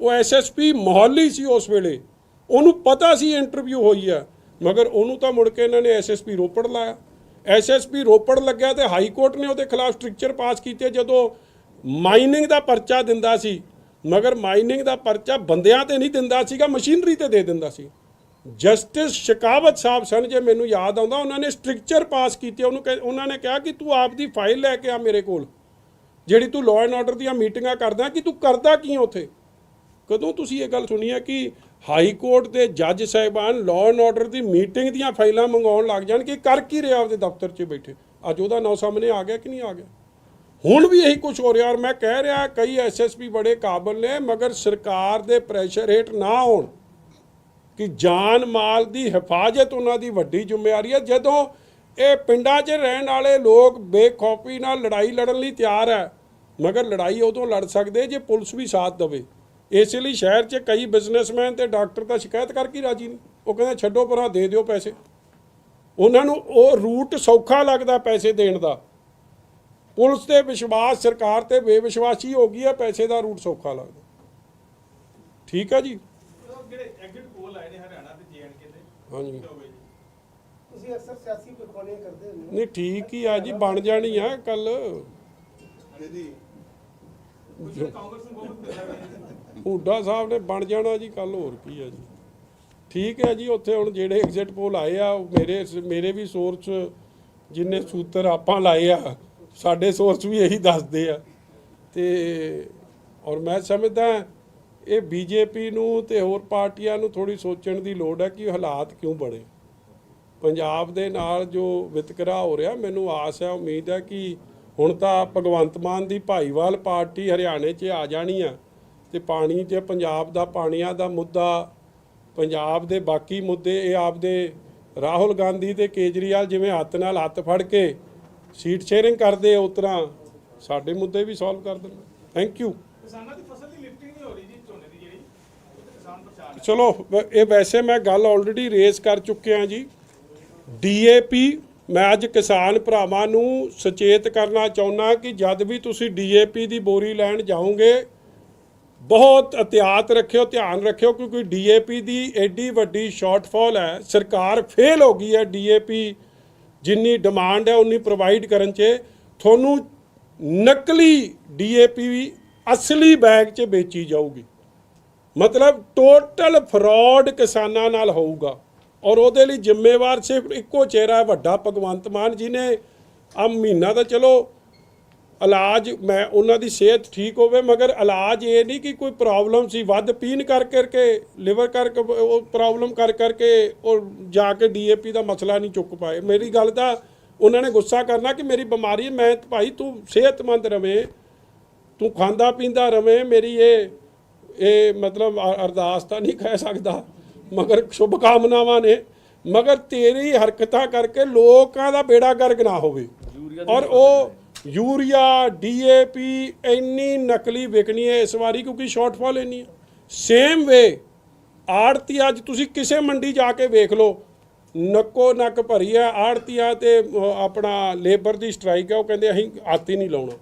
ਉਹ ਐਸਐਸਪੀ ਮੋਹਾਲੀ ਸੀ ਉਸ ਵੇਲੇ। ਉਹਨੂੰ ਪਤਾ ਸੀ ਇੰਟਰਵਿਊ ਹੋਈ ਆ। ਮਗਰ ਉਹਨੂੰ ਤਾਂ ਮੁੜ ਕੇ ਇਹਨਾਂ ਨੇ ਐਸਐਸਪੀ ਰੋਪੜ ਲਾਇਆ। ਐਸਐਸਪੀ ਰੋਪੜ ਲੱਗਿਆ ਤੇ ਹਾਈ ਕੋਰਟ ਨੇ ਉਹਦੇ ਖਿਲਾਫ ਸਟ੍ਰਿਕਚਰ ਪਾਸ ਕੀਤੇ ਜਦੋਂ ਮਾਈਨਿੰਗ ਦਾ ਪਰਚਾ ਦਿੰਦਾ ਸੀ। ਮਗਰ ਮਾਈਨਿੰਗ ਦਾ ਪਰਚਾ ਬੰਦਿਆਂ ਤੇ ਨਹੀਂ ਦਿੰਦਾ ਸੀਗਾ, ਮਸ਼ੀਨਰੀ ਤੇ ਦੇ ਦਿੰਦਾ ਸੀ। ਜਸਟਿਸ ਸ਼ਿਕਾਵਤ ਸਾਹਿਬ ਸਨ, ਜੇ ਮੈਨੂੰ ਯਾਦ ਆਉਂਦਾ, ਉਹਨਾਂ ਨੇ ਸਟ੍ਰਿਕਚਰ ਪਾਸ ਕੀਤੇ। ਉਹਨੂੰ ਕਹਿ- ਉਹਨਾਂ ਨੇ ਕਿਹਾ ਕਿ ਤੂੰ ਆਪ ਦੀ ਫਾਈਲ ਲੈ ਕੇ ਆ ਮੇਰੇ ਕੋਲ। ਜਿਹੜੀ ਤੂੰ ਲਾਅ ਐਂਡ ਆਰਡਰ ਦੀਆਂ ਮੀਟਿੰਗਾਂ ਕਰਦਾ, ਕਿ ਤੂੰ ਕਰਦਾ ਕੀ ਹੈ ਉੱਥੇ? ਕਦੋਂ ਤੁਸੀਂ ਇਹ ਗੱਲ ਸੁਣੀ ਹੈ ਕਿ ਹਾਈ ਕੋਰਟ ਦੇ ਜੱਜ ਸਾਹਿਬਾਨ ਲਾਅ ਐਂਡ ਆਰਡਰ ਦੀ ਮੀਟਿੰਗ ਦੀਆਂ ਫਾਈਲਾਂ ਮੰਗਾਉਣ ਲੱਗ ਜਾਣ ਕਿ ਕਰ ਕੀ ਰਿਹਾ ਆਪਦੇ ਦਫ਼ਤਰ 'ਚ ਬੈਠੇ? ਅੱਜ ਉਹਦਾ ਨਾਂ ਸਾਹਮਣੇ ਆ ਗਿਆ ਕਿ ਨਹੀਂ ਆ ਗਿਆ? ਹੁਣ ਵੀ ਇਹੀ ਕੁਝ ਹੋ ਰਿਹਾ ਔਰ ਮੈਂ ਕਹਿ ਰਿਹਾ ਕਈ ਐਸਐਸਪੀ ਬੜੇ ਕਾਬਲ ਨੇ, ਮਗਰ ਸਰਕਾਰ ਦੇ ਪ੍ਰੈਸ਼ਰ ਹੇਠ ਨਾ ਹੋਣ ਕਿ ਜਾਨ ਮਾਲ ਦੀ ਹਿਫਾਜ਼ਤ ਉਹਨਾਂ ਦੀ ਵੱਡੀ ਜ਼ਿੰਮੇਵਾਰੀ ਹੈ। ਜਦੋਂ ਇਹ ਪਿੰਡਾਂ 'ਚ ਰਹਿਣ ਵਾਲੇ ਲੋਕ ਬੇਖੌਫੀ ਨਾਲ ਲੜਾਈ ਲੜਨ ਲਈ ਤਿਆਰ ਹੈ, ਮਗਰ ਲੜਾਈ ਉਦੋਂ ਲੜ ਸਕਦੇ ਜੇ ਪੁਲਿਸ ਵੀ ਸਾਥ ਦੇਵੇ। ਇਸ ਲਈ ਸ਼ਹਿਰ 'ਚ ਕਈ ਬਿਜ਼ਨਸਮੈਨ ਤੇ ਡਾਕਟਰ ਤਾਂ ਸ਼ਿਕਾਇਤ ਕਰਕੇ ਰਾਜੀ ਨਹੀਂ ਉਹ ਕਹਿੰਦੇ ਛੱਡੋ ਪਰਾਂ ਦੇ ਦਿਓ ਪੈਸੇ। ਉਹਨਾਂ ਨੂੰ ਉਹ ਰੂਟ ਸੌਖਾ ਲੱਗਦਾ ਪੈਸੇ ਦੇਣ ਦਾ। ਪੁਲਿਸ ਤੇ ਵਿਸ਼ਵਾਸ ਸਰਕਾਰ ਤੇ ਬੇਵਿਸ਼ਵਾਸੀ ਹੋ ਗਈ ਹੈ ਪੈਸੇ ਦਾ ਰੂਟ ਸੌਖਾ ਲੱਗਦਾ। ਠੀਕ ਹੈ ਜੀ? ਜਿਹੜੇ ਐਗਜ਼ਿਟ ਪੋਲ ਆਏ ਨੇ ਹਰਿਆਣਾ ਤੇ ਜੀਐਨਕੇ ਦੇ ਹਾਂਜੀ। ਤੁਸੀਂ ਅਕਸਰ ਸਿਆਸੀ ਪਖਵਾਨੀਆਂ ਕਰਦੇ ਹੁੰਦੇ ਹੋ। ਨਹੀਂ ਠੀਕ ਹੀ ਆ ਜੀ ਬਣ ਜਾਣੀ ਆ ਕੱਲ ਇਹਦੀ ਕਾਂਗਰਸ ਨੂੰ ਬਹੁਤ ਮਿਲਦਾ ਹੁੱਡਾ ਸਾਹਿਬ ਨੇ ਬਣ ਜਾਣਾ ਜੀ ਕੱਲ ਹੋਰ ਕੀ ਆ ਜੀ। ਠੀਕ ਹੈ ਜੀ, ਉੱਥੇ ਹੁਣ ਜਿਹੜੇ ਐਗਜ਼ਿਟ ਪੋਲ ਆਏ ਆ, ਉਹ ਮੇਰੇ ਮੇਰੇ ਵੀ ਸੋਰਸ ਜਿੰਨੇ ਸੂਤਰ ਆਪਾਂ ਲਾਏ ਆ, ਸਾਡੇ ਸੋਰਸ ਵੀ ਇਹੀ ਦੱਸਦੇ ਆ। ਤੇ ਔਰ ਮੈਂ ਸਮਝਦਾ ਇਹ ਬੀਜੇਪੀ ਨੂੰ ਤੇ ਹੋਰ ਪਾਰਟੀਆਂ ਨੂੰ ਥੋੜੀ ਸੋਚਣ ਦੀ ਲੋੜ ਹੈ ਕਿ ਹਾਲਾਤ ਕਿਉਂ ਬਣੇ। ਪੰਜਾਬ ਦੇ ਨਾਲ ਜੋ ਵਿਤਕਰਾ ਹੋ ਰਿਹਾ, ਮੈਨੂੰ ਆਸ ਹੈ, ਉਮੀਦ ਹੈ ਕਿ ਹੁਣ ਤਾਂ ਭਗਵੰਤ ਮਾਨ ਦੀ ਭਾਈਵਾਲ ਪਾਰਟੀ ਹਰਿਆਣੇ 'ਚ ਆ ਜਾਣੀ ਆ। ਤੇ ਪਾਣੀ 'ਚ ਪੰਜਾਬ ਦਾ ਪਾਣੀਆਂ ਦਾ ਮੁੱਦਾ ਪੰਜਾਬ ਦੇ ਬਾਕੀ ਮੁੱਦੇ ਇਹ ਆਪਦੇ ਰਾਹੁਲ ਗਾਂਧੀ ਤੇ ਕੇਜਰੀਵਾਲ ਜਿਵੇਂ ਹੱਥ ਨਾਲ ਹੱਥ ਫੜ ਕੇ ਸੀਟ ਸ਼ੇਅਰਿੰਗ ਕਰਦੇ ਆ ਉਸ ਤਰ੍ਹਾਂ ਸਾਡੇ ਮੁੱਦੇ ਵੀ ਸੋਲਵ ਕਰ ਦੇਣ ਥੈਂਕ ਯੂ ਕਿਸਾਨਾਂ ਦੀ ਫਸਲ ਦੀ ਲਿਫਟਿੰਗ ਨਹੀਂ ਹੋ ਰਹੀ ਜੀ ਝੋਨੇ ਦੀ ਜਿਹੜੀ ਉਹ ਤੇ ਕਿਸਾਨ ਪਰੇਸ਼ਾਨ ਚਲੋ ਇਹ ਵੈਸੇ ਮੈਂ ਗੱਲ ਆਲਰੇਡੀ ਰੇਜ਼ ਕਰ ਚੁੱਕਿਆ ਜੀ। ਡੀਏਪੀ ਮੈਂ ਅੱਜ ਕਿਸਾਨ ਭਰਾਵਾਂ ਨੂੰ ਸੁਚੇਤ ਕਰਨਾ ਚਾਹੁੰਦਾ ਕਿ ਜਦ ਵੀ ਤੁਸੀਂ ਡੀਏਪੀ ਦੀ ਬੋਰੀ ਲੈਣ ਜਾਓਗੇ ਬਹੁਤ ਇhtiyਾਤ ਰੱਖਿਓ, ਧਿਆਨ ਰੱਖਿਓ ਕਿਉਂਕਿ ਡੀਏਪੀ ਦੀ ਐਡੀ ਵੱਡੀ ਸ਼ਾਰਟਫਾਲ ਹੈ। ਸਰਕਾਰ ਫੇਲ ਹੋ ਗਈ ਹੈ ਡੀਏਪੀ ਜਿੰਨੀ ਡਿਮਾਂਡ ਹੈ, ਉਨੀ ਪ੍ਰੋਵਾਈਡ ਕਰਨ 'ਚ। ਤੁਹਾਨੂੰ ਨਕਲੀ ਡੀਏਪੀ ਅਸਲੀ ਬੈਗ 'ਚ ਵੇਚੀ ਜਾਊਗੀ। ਮਤਲਬ ਟੋਟਲ ਫਰਾਡ ਕਿਸਾਨਾਂ ਨਾਲ ਹੋਊਗਾ। ਔਰ ਉਹਦੇ ਲਈ ਜ਼ਿੰਮੇਵਾਰ ਸਿਰਫ ਇੱਕੋ ਚਿਹਰਾ ਵੱਡਾ ਭਗਵੰਤ ਮਾਨ ਜੀ ਨੇ। ਆ ਮਹੀਨਾ ਤਾਂ ਚਲੋ ਇਲਾਜ ਮੈਂ ਉਹਨਾਂ ਦੀ ਸਿਹਤ ਠੀਕ ਹੋਵੇ ਮਗਰ ਇਲਾਜ ਇਹ ਨਹੀਂ ਕਿ ਕੋਈ ਪ੍ਰੋਬਲਮ ਸੀ ਵੱਧ ਪੀਣ ਕਰ ਕਰਕੇ ਲਿਵਰ ਕਰਕੇ ਉਹ ਪ੍ਰੋਬਲਮ ਕਰ ਕਰਕੇ ਉਹ ਜਾ ਕੇ ਡੀਏਪੀ ਦਾ ਮਸਲਾ ਨਹੀਂ ਚੁੱਕ ਪਾਏ। ਮੇਰੀ ਗੱਲ ਤਾਂ ਉਹਨਾਂ ਨੇ ਗੁੱਸਾ ਕਰਨਾ ਕਿ ਮੇਰੀ ਬਿਮਾਰੀ ਮੈਂ ਭਾਈ ਤੂੰ ਸਿਹਤਮੰਦ ਰਵੇਂ ਤੂੰ ਖਾਂਦਾ ਪੀਂਦਾ ਰਵੇਂ ਮੇਰੀ ਇਹ ਇਹ ਮਤਲਬ ਅਰਦਾਸ ਤਾਂ ਨਹੀਂ ਕਹਿ ਸਕਦਾ ਮਗਰ ਸ਼ੁਭ ਕਾਮਨਾਵਾਂ ਨੇ ਮਗਰ ਤੇਰੀ ਹਰਕਤਾਂ ਕਰਕੇ ਲੋਕਾਂ ਦਾ ਬੇੜਾ ਗਰਕ ਨਾ ਹੋਵੇ। ਔਰ ਉਹ ਯੂਰੀਆ ਡੀਏਪੀ ਇੰਨੀ ਨਕਲੀ ਵਿਕਣੀ ਹੈ ਇਸ ਵਾਰੀ ਕਿਉਂਕਿ ਸ਼ਾਰਟਫਾਲ ਇੰਨੀ ਹੈ। ਸੇਮ ਵੇ ਆੜਤੀ ਅੱਜ ਤੁਸੀਂ ਕਿਸੇ ਮੰਡੀ ਜਾ ਕੇ ਵੇਖ ਲਓ, ਨੱਕੋ ਨੱਕ ਭਰੀ ਹੈ ਆੜਤੀਆਂ ਤੇ ਆਪਣਾ ਲੇਬਰ ਦੀ ਸਟ੍ਰਾਈਕ ਹੈ, ਉਹ ਕਹਿੰਦੇ ਅਸੀਂ ਆਤੀ ਨਹੀਂ ਲਾਉਣਾ।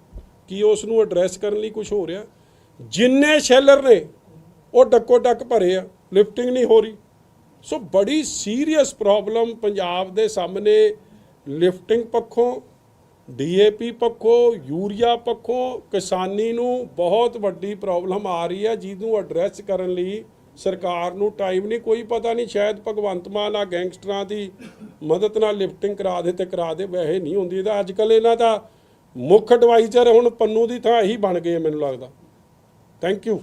ਕੀ ਉਸ ਨੂੰ ਐਡਰੈਸ ਕਰਨ ਲਈ ਕੁਝ ਹੋ ਰਿਹਾ? ਜਿੰਨੇ ਸ਼ੈਲਰ ਨੇ, ਉਹ ਡੱਕੋ ਡੱਕ ਭਰੇ ਆ ਲਿਫਟਿੰਗ ਨਹੀਂ ਹੋ ਰਹੀ। ਸੋ ਬੜੀ ਸੀਰੀਅਸ ਪ੍ਰੋਬਲਮ ਪੰਜਾਬ ਦੇ ਸਾਹਮਣੇ ਲਿਫਟਿੰਗ ਪੱਖੋਂ ਡੀਏਪੀ ਪੱਖੋਂ, ਯੂਰੀਆ ਪੱਖੋਂ ਕਿਸਾਨੀ ਨੂੰ ਬਹੁਤ ਵੱਡੀ ਪ੍ਰੋਬਲਮ ਆ ਰਹੀ ਹੈ, ਜਿਹਨੂੰ ਐਡਰੈਸ ਕਰਨ ਲਈ ਸਰਕਾਰ ਨੂੰ ਟਾਈਮ ਨਹੀਂ, ਕੋਈ ਪਤਾ ਨਹੀਂ, ਸ਼ਾਇਦ ਭਗਵੰਤ ਮਾਨ ਆ ਗੈਂਗਸਟਰਾਂ ਦੀ ਮਦਦ ਨਾਲ ਲਿਫਟਿੰਗ ਕਰਾ ਦੇ ਤੇ ਕਰਾ ਦੇ, ਵੈਸੇ ਨਹੀਂ ਹੁੰਦੀ, ਤਾਂ ਅੱਜ ਕੱਲ ਇਹਨਾਂ ਦਾ ਮੁੱਖ ਐਡਵਾਈਜ਼ਰ ਹੁਣ ਪੰਨੂ ਦੀ ਥਾਂ ਇਹੀ ਬਣ ਗਏ ਮੈਨੂੰ ਲੱਗਦਾ। Thank you